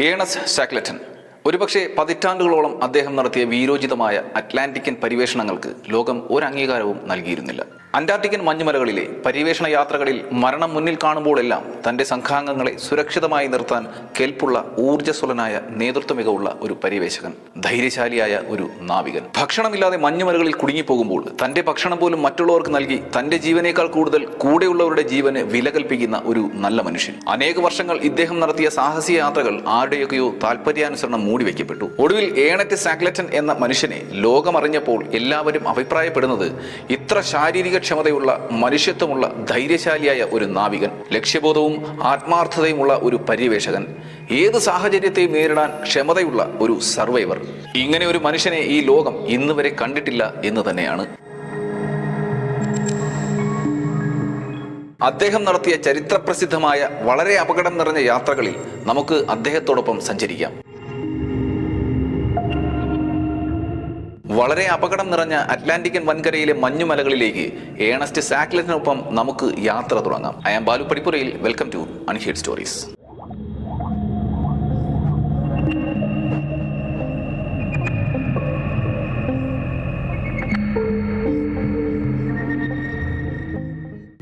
Earnest ശാക്ലറ്റൻ. ഒരുപക്ഷെ പതിറ്റാണ്ടുകളോളം അദ്ദേഹം നടത്തിയ വീരോചിതമായ അറ്റ്ലാന്റിക്കൻ പരിവേഷണങ്ങൾക്ക് ലോകം ഒരു അംഗീകാരവും നൽകിയിരുന്നില്ല. അന്റാർട്ടിക്കൻ മഞ്ഞുമലകളിലെ പര്യവേഷണ യാത്രകളിൽ മരണം മുന്നിൽ കാണുമ്പോഴെല്ലാം തന്റെ സംഘാംഗങ്ങളെ സുരക്ഷിതമായി നിർത്താൻ കെൽപ്പുള്ള ഊർജസ്വലനായ നേതൃത്വ മികവുള്ള ഒരു പര്യവേഷകൻ ധൈര്യശാലിയായ ഒരു നാവികൻ. ഭക്ഷണമില്ലാതെ മഞ്ഞുമലകളിൽ കുടുങ്ങിപ്പോകുമ്പോൾ തന്റെ ഭക്ഷണം പോലും മറ്റുള്ളവർക്ക് നൽകി തന്റെ ജീവനേക്കാൾ കൂടുതൽ കൂടെയുള്ളവരുടെ ജീവന് വില കൽപ്പിക്കുന്ന ഒരു നല്ല മനുഷ്യൻ. അനേക വർഷങ്ങൾ ഇദ്ദേഹം നടത്തിയ സാഹസിക യാത്രകൾ ആരുടെയൊക്കെയോ താല്പര്യാനുസരണം മൂടിവെക്കപ്പെട്ടു. ഒടുവിൽ ഏണറ്റ് സാക്ലറ്റൻ എന്ന മനുഷ്യനെ ലോകമറിഞ്ഞപ്പോൾ എല്ലാവരും അഭിപ്രായപ്പെടുന്നത് ഇത്ര ശാരീരിക ക്ഷമതയുള്ള മനുഷ്യത്വമുള്ള ധൈര്യശാലിയായ ഒരു നാവികൻ ലക്ഷ്യബോധവും ആത്മാർത്ഥതയുമുള്ള ഒരു പര്യവേഷകൻ. ഏത് സാഹചര്യത്തെയും നേരിടാൻ ക്ഷമതയുള്ള ഒരു സർവൈവർ. ഇങ്ങനെ ഒരു മനുഷ്യനെ ഈ ലോകം ഇന്ന് വരെ കണ്ടിട്ടില്ല എന്ന് തന്നെയാണ്. അദ്ദേഹം നടത്തിയ ചരിത്രപ്രസിദ്ധമായ വളരെ അപകടം നിറഞ്ഞ യാത്രകളിൽ നമുക്ക് അദ്ദേഹത്തോടൊപ്പം സഞ്ചരിക്കാം. വളരെ അപകടം നിറഞ്ഞ അറ്റ്ലാന്റിക്കൻ വൻകരയിലെ മഞ്ഞുമലകളിലേക്ക് ഏണസ്റ്റ് സാക്ലറ്റിനൊപ്പം നമുക്ക് യാത്ര തുടങ്ങാം. ഐ ആം ബാലു പടിപ്പുരയിൽ വെൽക്കം ടു അൺഹീഡ് സ്റ്റോറീസ്.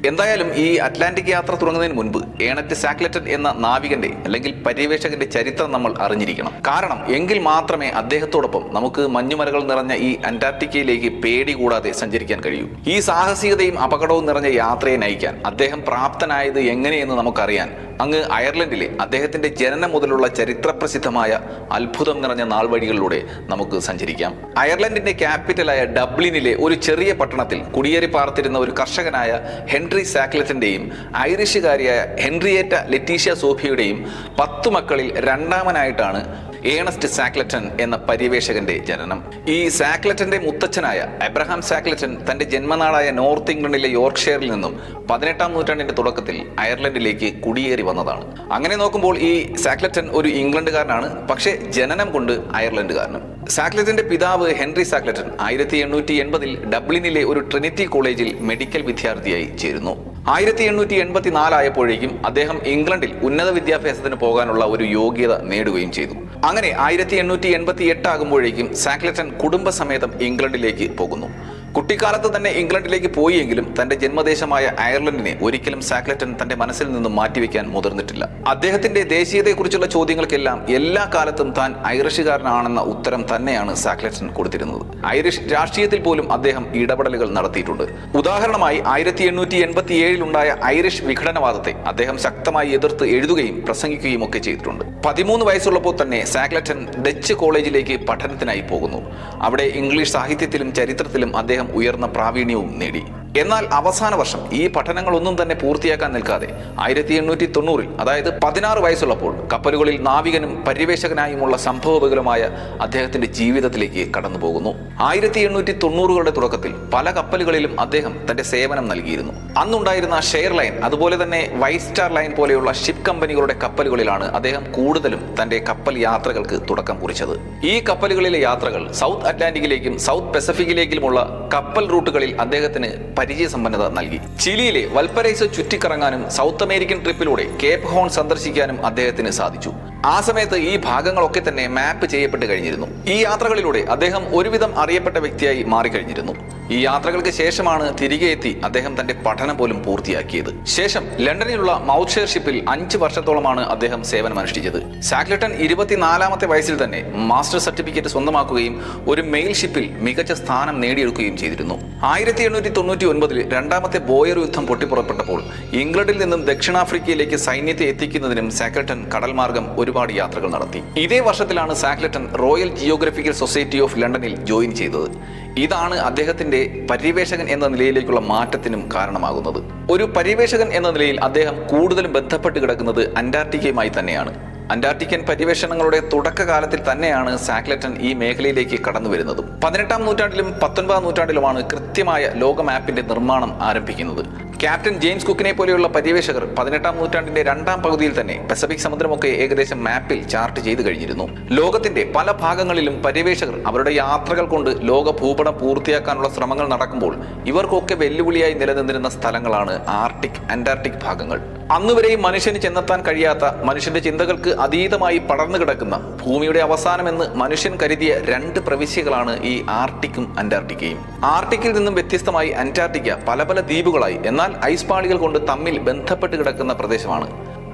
എന്തായാലും ഈ അറ്റ്ലാന്റിക് യാത്ര തുടങ്ങുന്നതിന് മുൻപ് ഏണറ്റ് സാക്ലറ്റൻ എന്ന നാവികന്റെ അല്ലെങ്കിൽ പര്യവേഷകന്റെ ചരിത്രം നമ്മൾ അറിഞ്ഞിരിക്കണം. കാരണം എങ്കിൽ മാത്രമേ അദ്ദേഹത്തോടൊപ്പം നമുക്ക് മഞ്ഞുമലകൾ നിറഞ്ഞ ഈ അന്റാർട്ടിക്കയിലേക്ക് പേടി കൂടാതെ സഞ്ചരിക്കാൻ കഴിയൂ. ഈ സാഹസികതയും അപകടവും നിറഞ്ഞ യാത്രയെ നയിക്കാൻ അദ്ദേഹം പ്രാപ്തനായത് എങ്ങനെയെന്ന് നമുക്കറിയാൻ അങ്ങ് അയർലൻഡിലെ അദ്ദേഹത്തിന്റെ ജനനം മുതലുള്ള ചരിത്രപ്രസിദ്ധമായ അത്ഭുതം നിറഞ്ഞ നാൾവഴികളിലൂടെ നമുക്ക് സഞ്ചരിക്കാം. അയർലൻഡിന്റെ ക്യാപിറ്റലായ ഡബ്ലിനിലെ ഒരു ചെറിയ പട്ടണത്തിൽ കുടിയേറി പാർത്തിരുന്ന ഒരു കർഷകനായ ഹെൻറി സാക്ലറ്റിന്റെയും ഐറിഷുകാരിയായ ഹെൻറിയേറ്റ ലെറ്റീഷ്യ സോഫിയുടെയും പത്തു മക്കളിൽ രണ്ടാമനായിട്ടാണ് ഏണസ്റ്റ് സാക്ലറ്റൻ എന്ന പര്യവേഷകന്റെ ജനനം. ഈ സാക്ലറ്റന്റെ മുത്തച്ഛനായ എബ്രഹാം സാക്ലറ്റൻ തന്റെ ജന്മനാടായ നോർത്ത് ഇംഗ്ലണ്ടിലെ യോർക്ക്ഷയറിൽ നിന്നും പതിനെട്ടാം നൂറ്റാണ്ടിന്റെ തുടക്കത്തിൽ അയർലൻഡിലേക്ക് കുടിയേറി വന്നതാണ്. അങ്ങനെ നോക്കുമ്പോൾ ഈ സാക്ലറ്റൻ ഒരു ഇംഗ്ലണ്ടുകാരനാണ് പക്ഷേ ജനനം കൊണ്ട് അയർലൻഡുകാരനും. സാക്ലറ്റിന്റെ പിതാവ് ഹെൻറി സാക്ലറ്റൻ ആയിരത്തി എണ്ണൂറ്റി എൺപതിൽ ഡബ്ലിനിലെ ഒരു ട്രിനിറ്റി കോളേജിൽ മെഡിക്കൽ വിദ്യാർത്ഥിയായി ചേരുന്നു. ആയിരത്തി എണ്ണൂറ്റി എൺപത്തി നാലായപ്പോഴേക്കും അദ്ദേഹം ഇംഗ്ലണ്ടിൽ ഉന്നത വിദ്യാഭ്യാസത്തിന് പോകാനുള്ള ഒരു യോഗ്യത നേടുകയും ചെയ്തു. അങ്ങനെ ആയിരത്തി എണ്ണൂറ്റി എൺപത്തി എട്ട് ആകുമ്പോഴേക്കും സാക്ലറ്റൻ കുടുംബസമേതം ഇംഗ്ലണ്ടിലേക്ക് പോകുന്നു. കുട്ടിക്കാലത്ത് തന്നെ ഇംഗ്ലണ്ടിലേക്ക് പോയിയെങ്കിലും തന്റെ ജന്മദേശമായ അയർലൻഡിനെ ഒരിക്കലും സാക്ലറ്റൻ തന്റെ മനസ്സിൽ നിന്നും മാറ്റിവെക്കാൻ മുതിർന്നിട്ടില്ല. അദ്ദേഹത്തിന്റെ ദേശീയതയെക്കുറിച്ചുള്ള ചോദ്യങ്ങൾക്കെല്ലാം എല്ലാ കാലത്തും താൻ ഐറിഷുകാരനാണെന്ന ഉത്തരം തന്നെയാണ് സാക്ലറ്റൻ കൊടുത്തിരുന്നത്. ഐറിഷ് രാഷ്ട്രീയത്തിൽ പോലും അദ്ദേഹം ഇടപെടലുകൾ നടത്തിയിട്ടുണ്ട്. ഉദാഹരണമായി ആയിരത്തി എണ്ണൂറ്റി എൺപത്തി ഏഴിലുണ്ടായ ഐറിഷ് വിഘടനവാദത്തെ അദ്ദേഹം ശക്തമായി എതിർത്ത് എഴുതുകയും പ്രസംഗിക്കുകയും ഒക്കെ ചെയ്തിട്ടുണ്ട്. പതിമൂന്ന് വയസ്സുള്ളപ്പോൾ തന്നെ സാക്ലറ്റൻ ഡച്ച് കോളേജിലേക്ക് പഠനത്തിനായി പോകുന്നു. അവിടെ ഇംഗ്ലീഷ് സാഹിത്യത്തിലും ചരിത്രത്തിലും അദ്ദേഹം ഉയർന്ന പ്രാവീണ്യവും നേടി. എന്നാൽ അവസാന വർഷം ഈ പഠനങ്ങളൊന്നും തന്നെ പൂർത്തിയാക്കാൻ നിൽക്കാതെ ആയിരത്തി എണ്ണൂറ്റി തൊണ്ണൂറിൽ അതായത് പതിനാറ് വയസ്സുള്ളപ്പോൾ കപ്പലുകളിൽ നാവികനും പര്യവേഷകനായുമുള്ള സംഭവബഹുലമായ അദ്ദേഹത്തിന്റെ ജീവിതത്തിലേക്ക് കടന്നു പോകുന്നു ആയിരത്തി എണ്ണൂറ്റി തൊണ്ണൂറുകളുടെ തുടക്കത്തിൽ പല കപ്പലുകളിലും അദ്ദേഹം തന്റെ സേവനം നൽകിയിരുന്നു. അന്നുണ്ടായിരുന്ന ഷെയർ ലൈൻ അതുപോലെ തന്നെ വൈസ് സ്റ്റാർ ലൈൻ പോലെയുള്ള ഷിപ്പ് കമ്പനികളുടെ കപ്പലുകളിലാണ് അദ്ദേഹം കൂടുതലും തന്റെ കപ്പൽ യാത്രകൾക്ക് തുടക്കം കുറിച്ചത്. ഈ കപ്പലുകളിലെ യാത്രകൾ സൗത്ത് അറ്റ്ലാന്റിക്കിലേക്കും സൗത്ത് പസഫിക്കിലേക്കുമുള്ള കപ്പൽ റൂട്ടുകളിൽ അദ്ദേഹത്തിന് പരിചയസമ്പന്നത നൽകി. ചിലിയിലെ വൽപ്പരൈസ് ചുറ്റിക്കറങ്ങാനും സൗത്ത് അമേരിക്കൻ ട്രിപ്പിലൂടെ കേപ്പ് ഹോൺ സന്ദർശിക്കാനും അദ്ദേഹത്തിന് സാധിച്ചു. ആ സമയത്ത് ഈ ഭാഗങ്ങളൊക്കെ തന്നെ മാപ്പ് ചെയ്യപ്പെട്ട് കഴിഞ്ഞിരുന്നു. ഈ യാത്രകളിലൂടെ അദ്ദേഹം ഒരുവിധം അറിയപ്പെട്ട വ്യക്തിയായി മാറിക്കഴിഞ്ഞിരുന്നു. ഈ യാത്രകൾക്ക് ശേഷമാണ് തിരികെ എത്തി അദ്ദേഹം തന്റെ പഠനം പോലും പൂർത്തിയാക്കിയത്. ശേഷം ലണ്ടനിലുള്ള മൗത്ത്ഷെയർഷിപ്പിൽ അഞ്ച് വർഷത്തോളമാണ് അദ്ദേഹം സേവനമനുഷ്ഠിച്ചത്. സാക്ലട്ടൺ ഇരുപത്തിനാലാമത്തെ വയസ്സിൽ തന്നെ മാസ്റ്റർ സർട്ടിഫിക്കറ്റ് സ്വന്തമാക്കുകയും ഒരു മെയിൽ ഷിപ്പിൽ മികച്ച സ്ഥാനം നേടിയെടുക്കുകയും ചെയ്തിരുന്നു. ആയിരത്തി എണ്ണൂറ്റി തൊണ്ണൂറ്റി ഒൻപതിൽ രണ്ടാമത്തെ ബോയർ യുദ്ധം പൊട്ടിപ്പുറപ്പെട്ടപ്പോൾ ഇംഗ്ലണ്ടിൽ നിന്നും ദക്ഷിണാഫ്രിക്കയിലേക്ക് സൈന്യത്തെ എത്തിക്കുന്നതിനും സാക്ലട്ടൺ കടൽ മാർഗം ഒരുപാട് യാത്രകൾ നടത്തി. ഇതേ വർഷത്തിലാണ് Shackleton Royal Geographical Society of ലണ്ടനിൽ ജോയിൻ ചെയ്തത്. ഇതാണ് അദ്ദേഹത്തിന്റെ പര്യവേഷകൻ എന്ന നിലയിലേക്കുള്ള മാറ്റത്തിനും കാരണമാകുന്നത്. ഒരു പര്യവേഷകൻ എന്ന നിലയിൽ അദ്ദേഹം കൂടുതലും ബന്ധപ്പെട്ട് കിടക്കുന്നത് അന്റാർട്ടിക്കയുമായി തന്നെയാണ്. അന്റാർട്ടിക്കൻ പര്യവേഷണങ്ങളുടെ തുടക്കകാലത്തിൽ തന്നെയാണ് സാക്ലറ്റൻ ഈ മേഖലയിലേക്ക് കടന്നു വരുന്നതും. പതിനെട്ടാം നൂറ്റാണ്ടിലും പത്തൊൻപതാം നൂറ്റാണ്ടിലുമാണ് കൃത്യമായ ലോക മാപ്പിന്റെ നിർമ്മാണം ആരംഭിക്കുന്നത്. ക്യാപ്റ്റൻ ജെയിംസ് കുക്കിനെ പോലെയുള്ള പര്യവേഷകർ പതിനെട്ടാം നൂറ്റാണ്ടിന്റെ രണ്ടാം പകുതിയിൽ തന്നെ പസഫിക് സമുദ്രമൊക്കെ ഏകദേശം മാപ്പിൽ ചാർട്ട് ചെയ്തു കഴിഞ്ഞിരുന്നു. ലോകത്തിന്റെ പല ഭാഗങ്ങളിലും പര്യവേഷകർ അവരുടെ യാത്രകൾ കൊണ്ട് ലോക ഭൂപടം പൂർത്തിയാക്കാനുള്ള ശ്രമങ്ങൾ നടക്കുമ്പോൾ ഇവർക്കൊക്കെ വെല്ലുവിളിയായി നിലനിന്നിരുന്ന സ്ഥലങ്ങളാണ് ആർട്ടിക് അന്റാർട്ടിക് ഭാഗങ്ങൾ. അന്നുവരെയും മനുഷ്യന് ചെന്നെത്താൻ കഴിയാത്ത മനുഷ്യന്റെ ചിന്തകൾക്ക് അതീതമായി പടർന്നു കിടക്കുന്ന ഭൂമിയുടെ അവസാനമെന്ന് മനുഷ്യൻ കരുതിയ രണ്ട് പ്രവിശ്യകളാണ് ഈ ആർട്ടിക്കും അന്റാർട്ടിക്കയും. ആർട്ടിക്കിൽ നിന്നും വ്യത്യസ്തമായി അന്റാർട്ടിക്ക പല പല ദ്വീപുകളായി. എന്നാൽ ഐസ് പാളികൾ കൊണ്ട് തമ്മിൽ ബന്ധപ്പെട്ട് കിടക്കുന്ന പ്രദേശമാണ്.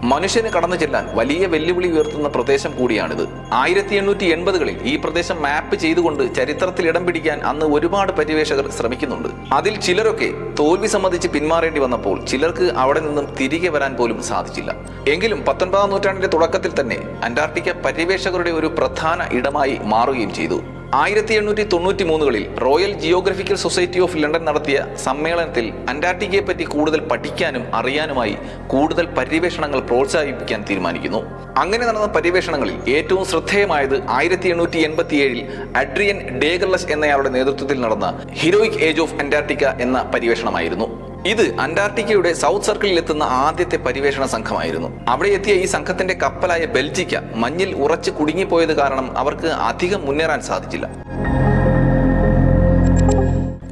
മനുഷ്യന് കടന്നു ചെല്ലാൻ വലിയ വെല്ലുവിളി ഉയർത്തുന്ന പ്രദേശം കൂടിയാണിത്. ആയിരത്തി എണ്ണൂറ്റി എൺപതുകളിൽ ഈ പ്രദേശം മാപ്പ് ചെയ്തുകൊണ്ട് ചരിത്രത്തിൽ ഇടം പിടിക്കാൻ അന്ന് ഒരുപാട് പര്യവേഷകർ ശ്രമിക്കുന്നുണ്ട്. അതിൽ ചിലരൊക്കെ തോൽവി സംബന്ധിച്ച് പിന്മാറേണ്ടി വന്നപ്പോൾ ചിലർക്ക് അവിടെ നിന്നും തിരികെ വരാൻ പോലും സാധിച്ചില്ല. എങ്കിലും പത്തൊൻപതാം നൂറ്റാണ്ടിന്റെ തുടക്കത്തിൽ തന്നെ അന്റാർട്ടിക്ക പര്യവേഷകരുടെ ഒരു പ്രധാന ഇടമായി മാറുകയും ചെയ്തു. ആയിരത്തി എണ്ണൂറ്റി തൊണ്ണൂറ്റി മൂന്നുകളിൽ Royal Geographical Society of London നടത്തിയ സമ്മേളനത്തിൽ അന്റാർട്ടിക്കയെ പറ്റി കൂടുതൽ പഠിക്കാനും അറിയാനുമായി കൂടുതൽ പര്യവേഷണങ്ങൾ പ്രോത്സാഹിപ്പിക്കാൻ തീരുമാനിക്കുന്നു. അങ്ങനെ നടന്ന പര്യവേഷണങ്ങളിൽ ഏറ്റവും ശ്രദ്ധേയമായത് ആയിരത്തി എണ്ണൂറ്റി എൺപത്തി ഏഴിൽ അഡ്രിയൻ ഡേഗർലസ് എന്നയാളുടെ നേതൃത്വത്തിൽ നടന്ന ഹീറോയിക് ഏജ് ഓഫ് അന്റാർട്ടിക്ക എന്ന പര്യവേഷണമായിരുന്നു. ഇത് അന്റാർട്ടിക്കയുടെ സൗത്ത് സർക്കിളിൽ എത്തുന്ന ആദ്യത്തെ പരിവേഷണ സംഘമായിരുന്നു. അവിടെ എത്തിയ ഈ സംഘത്തിന്റെ കപ്പലായ ബെൽജിക്ക മഞ്ഞിൽ ഉറച്ച് കുടുങ്ങിപ്പോയത് കാരണം അവർക്ക് അധികം മുന്നേറാൻ സാധിച്ചില്ല.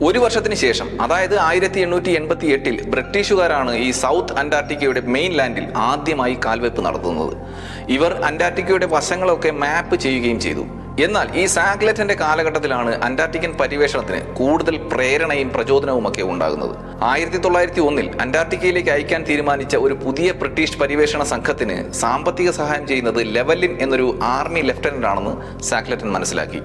ഒരു വർഷത്തിന് ശേഷം അതായത് ആയിരത്തി എണ്ണൂറ്റി എൺപത്തി എട്ടിൽ ബ്രിട്ടീഷുകാരാണ് ഈ സൗത്ത് അന്റാർട്ടിക്കയുടെ മെയിൻ ലാൻഡിൽ ആദ്യമായി കാൽവെപ്പ് നടത്തുന്നത്. ഇവർ അന്റാർട്ടിക്കയുടെ വശങ്ങളൊക്കെ മാപ്പ് ചെയ്യുകയും ചെയ്തു. എന്നാൽ ഈ സാഗ്ലറ്റിന്റെ കാലഘട്ടത്തിലാണ് അന്റാർട്ടിക്കൻ പര്യവേഷണത്തിന് കൂടുതൽ പ്രേരണയും പ്രചോദനവും ഒക്കെ ഉണ്ടാകുന്നത്. ആയിരത്തി തൊള്ളായിരത്തി ഒന്നിൽ അന്റാർട്ടിക്കയിലേക്ക് അയക്കാൻ തീരുമാനിച്ച ഒരു പുതിയ ബ്രിട്ടീഷ് പര്യവേഷണ സംഘത്തിന് സാമ്പത്തിക സഹായം ചെയ്യുന്നത് ലെവലിൻ എന്നൊരു ആർമി ലെഫ്റ്റനന്റ് ആണെന്ന് സാഗ്ലറ്റൻ മനസ്സിലാക്കി.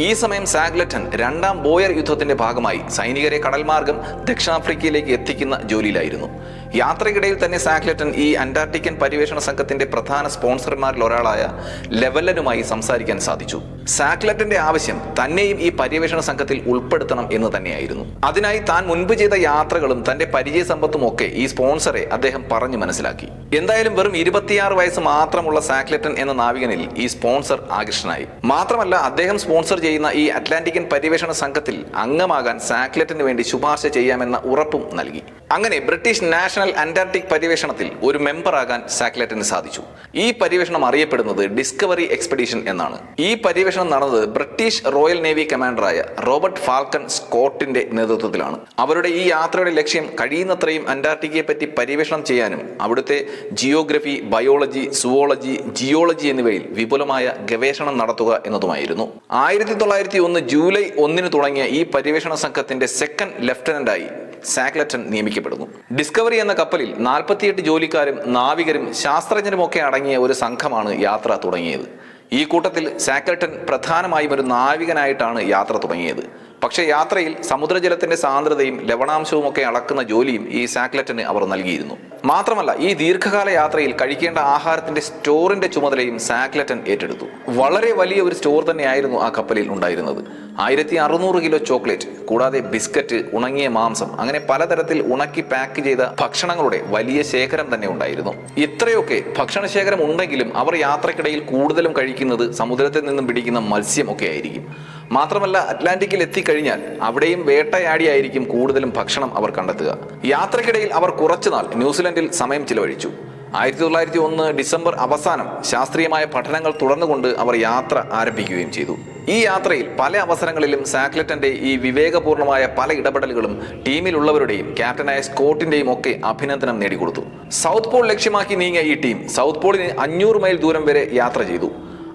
ഈ സമയം സാഗ്ലറ്റൻ രണ്ടാം ബോയർ യുദ്ധത്തിന്റെ ഭാഗമായി സൈനികരെ കടൽമാർഗം ദക്ഷിണാഫ്രിക്കയിലേക്ക് എത്തിക്കുന്ന ജോലിയിലായിരുന്നു. യാത്രയ്ക്കിടയിൽ തന്നെ സാക്ലറ്റൻ ഈ അന്റാർട്ടിക്കൻ പര്യവേഷണ സംഘത്തിന്റെ പ്രധാന സ്പോൺസർമാരിൽ ഒരാളായ ലെവലനുമായി സംസാരിക്കാൻ സാധിച്ചു. സാക്ലറ്റന്റെ ആവശ്യം തന്നെയും ഈ പര്യവേഷണ സംഘത്തിൽ ഉൾപ്പെടുത്തണം എന്ന് തന്നെയായിരുന്നു. അതിനായി താൻ മുൻപ് ചെയ്ത യാത്രകളും തന്റെ പരിചയ സമ്പത്തും ഒക്കെ ഈ സ്പോൺസറെ അദ്ദേഹം പറഞ്ഞു മനസ്സിലാക്കി. എന്തായാലും വെറും ഇരുപത്തിയാറ് വയസ്സ് മാത്രമുള്ള സാക്ലറ്റൻ എന്ന നാവികനിൽ ഈ സ്പോൺസർ ആകൃഷ്ടനായി. മാത്രമല്ല അദ്ദേഹം സ്പോൺസർ ചെയ്യുന്ന ഈ അറ്റ്ലാന്റിക്കൻ പര്യവേഷണ സംഘത്തിൽ അംഗമാകാൻ സാക്ലറ്റിന് വേണ്ടി ശുപാർശ ചെയ്യാമെന്ന ഉറപ്പും നൽകി. അങ്ങനെ ബ്രിട്ടീഷ് നാഷണൽ അന്റാർട്ടിക് പര്യവേഷണത്തിൽ ഒരു മെമ്പറാകാൻ സാറ്റലൈറ്റിന് സാധിച്ചു. ഈ പര്യവേഷണം അറിയപ്പെടുന്നത് ഡിസ്കവറി എക്സ്പെഡീഷൻ എന്നാണ്. ഈ പര്യവേഷണം നടന്നത് ബ്രിട്ടീഷ് റോയൽ നേവി കമാൻഡറായ റോബർട്ട് ഫാൽക്കൺ സ്കോട്ടിന്റെ നേതൃത്വത്തിലാണ്. അവരുടെ ഈ യാത്രയുടെ ലക്ഷ്യം കഴിയുന്നത്രയും അന്റാർട്ടിക്കയെ പറ്റി പര്യവേഷണം ചെയ്യാനും അവിടുത്തെ ജിയോഗ്രഫി ബയോളജി സുവോളജി ജിയോളജി എന്നിവയിൽ വിപുലമായ ഗവേഷണം നടത്തുക എന്നതുമായിരുന്നു. ആയിരത്തി തൊള്ളായിരത്തി ഒന്ന് ജൂലൈ ഒന്നിന് തുടങ്ങിയ ഈ പര്യവേഷണ സംഘത്തിന്റെ സെക്കൻഡ് ലെഫ്റ്റനന്റായി സാക്ലറ്റൻ നിയമിക്കപ്പെടുന്നു. ഡിസ്കവറി എന്ന കപ്പലിൽ നാൽപ്പത്തിയെട്ട് ജോലിക്കാരും നാവികരും ശാസ്ത്രജ്ഞരുമൊക്കെ അടങ്ങിയ ഒരു സംഘമാണ് യാത്ര തുടങ്ങിയത്. ഈ കൂട്ടത്തിൽ സാക്ലറ്റൺ പ്രധാനമായും ഒരു നാവികനായിട്ടാണ് യാത്ര തുടങ്ങിയത്. പക്ഷേ യാത്രയിൽ സമുദ്രജലത്തിന്റെ സാന്ദ്രതയും ലവണാംശവും ഒക്കെ അളക്കുന്ന ജോലിയും ഈ സാക്ലറ്റിന് അവർ നൽകിയിരുന്നു. മാത്രമല്ല ഈ ദീർഘകാല യാത്രയിൽ കഴിക്കേണ്ട ആഹാരത്തിന്റെ സ്റ്റോറിന്റെ ചുമതലയും സാക്ലറ്റൻ ഏറ്റെടുത്തു. വളരെ വലിയ ഒരു സ്റ്റോർ തന്നെയായിരുന്നു ആ കപ്പലിൽ ഉണ്ടായിരുന്നത്. ആയിരത്തി അറുന്നൂറ് കിലോ ചോക്ലേറ്റ് കൂടാതെ ബിസ്ക്കറ്റ് ഉണങ്ങിയ മാംസം അങ്ങനെ പലതരത്തിൽ ഉണക്കി പാക്ക് ചെയ്ത ഭക്ഷണങ്ങളുടെ വലിയ ശേഖരം തന്നെ ഉണ്ടായിരുന്നു. ഇത്രയൊക്കെ ഭക്ഷണശേഖരം ഉണ്ടെങ്കിലും അവർ യാത്രക്കിടയിൽ കൂടുതലും കഴിക്കുന്നത് സമുദ്രത്തിൽ നിന്നും പിടിക്കുന്ന മത്സ്യം ഒക്കെ ആയിരിക്കും. മാത്രമല്ല അറ്റ്ലാന്റിക്കിൽ എത്തിക്കഴിഞ്ഞാൽ അവിടെയും വേട്ടയാടിയായിരിക്കും കൂടുതലും ഭക്ഷണം അവർ കണ്ടെത്തുക. യാത്രക്കിടയിൽ അവർ കുറച്ചുനാൾ ന്യൂസിലൻഡിൽ സമയം ചിലവഴിച്ചു. ആയിരത്തി തൊള്ളായിരത്തി ഒന്ന് ഡിസംബർ അവസാനം ശാസ്ത്രീയമായ പഠനങ്ങൾ തുടർന്നുകൊണ്ട് അവർ യാത്ര ആരംഭിക്കുകയും ചെയ്തു. ഈ യാത്രയിൽ പല അവസരങ്ങളിലും സാക്ലറ്റന്റെ ഈ വിവേകപൂർണമായ പല ഇടപെടലുകളും ടീമിലുള്ളവരുടെയും ക്യാപ്റ്റനായ സ്കോട്ടിന്റെയും ഒക്കെ അഭിനന്ദനം നേടിക്കൊടുത്തു. സൗത്ത് പോൾ ലക്ഷ്യമാക്കി നീങ്ങിയ ഈ ടീം സൗത്ത് പോളിന് അഞ്ഞൂറ് മൈൽ ദൂരം വരെ യാത്ര ചെയ്തു.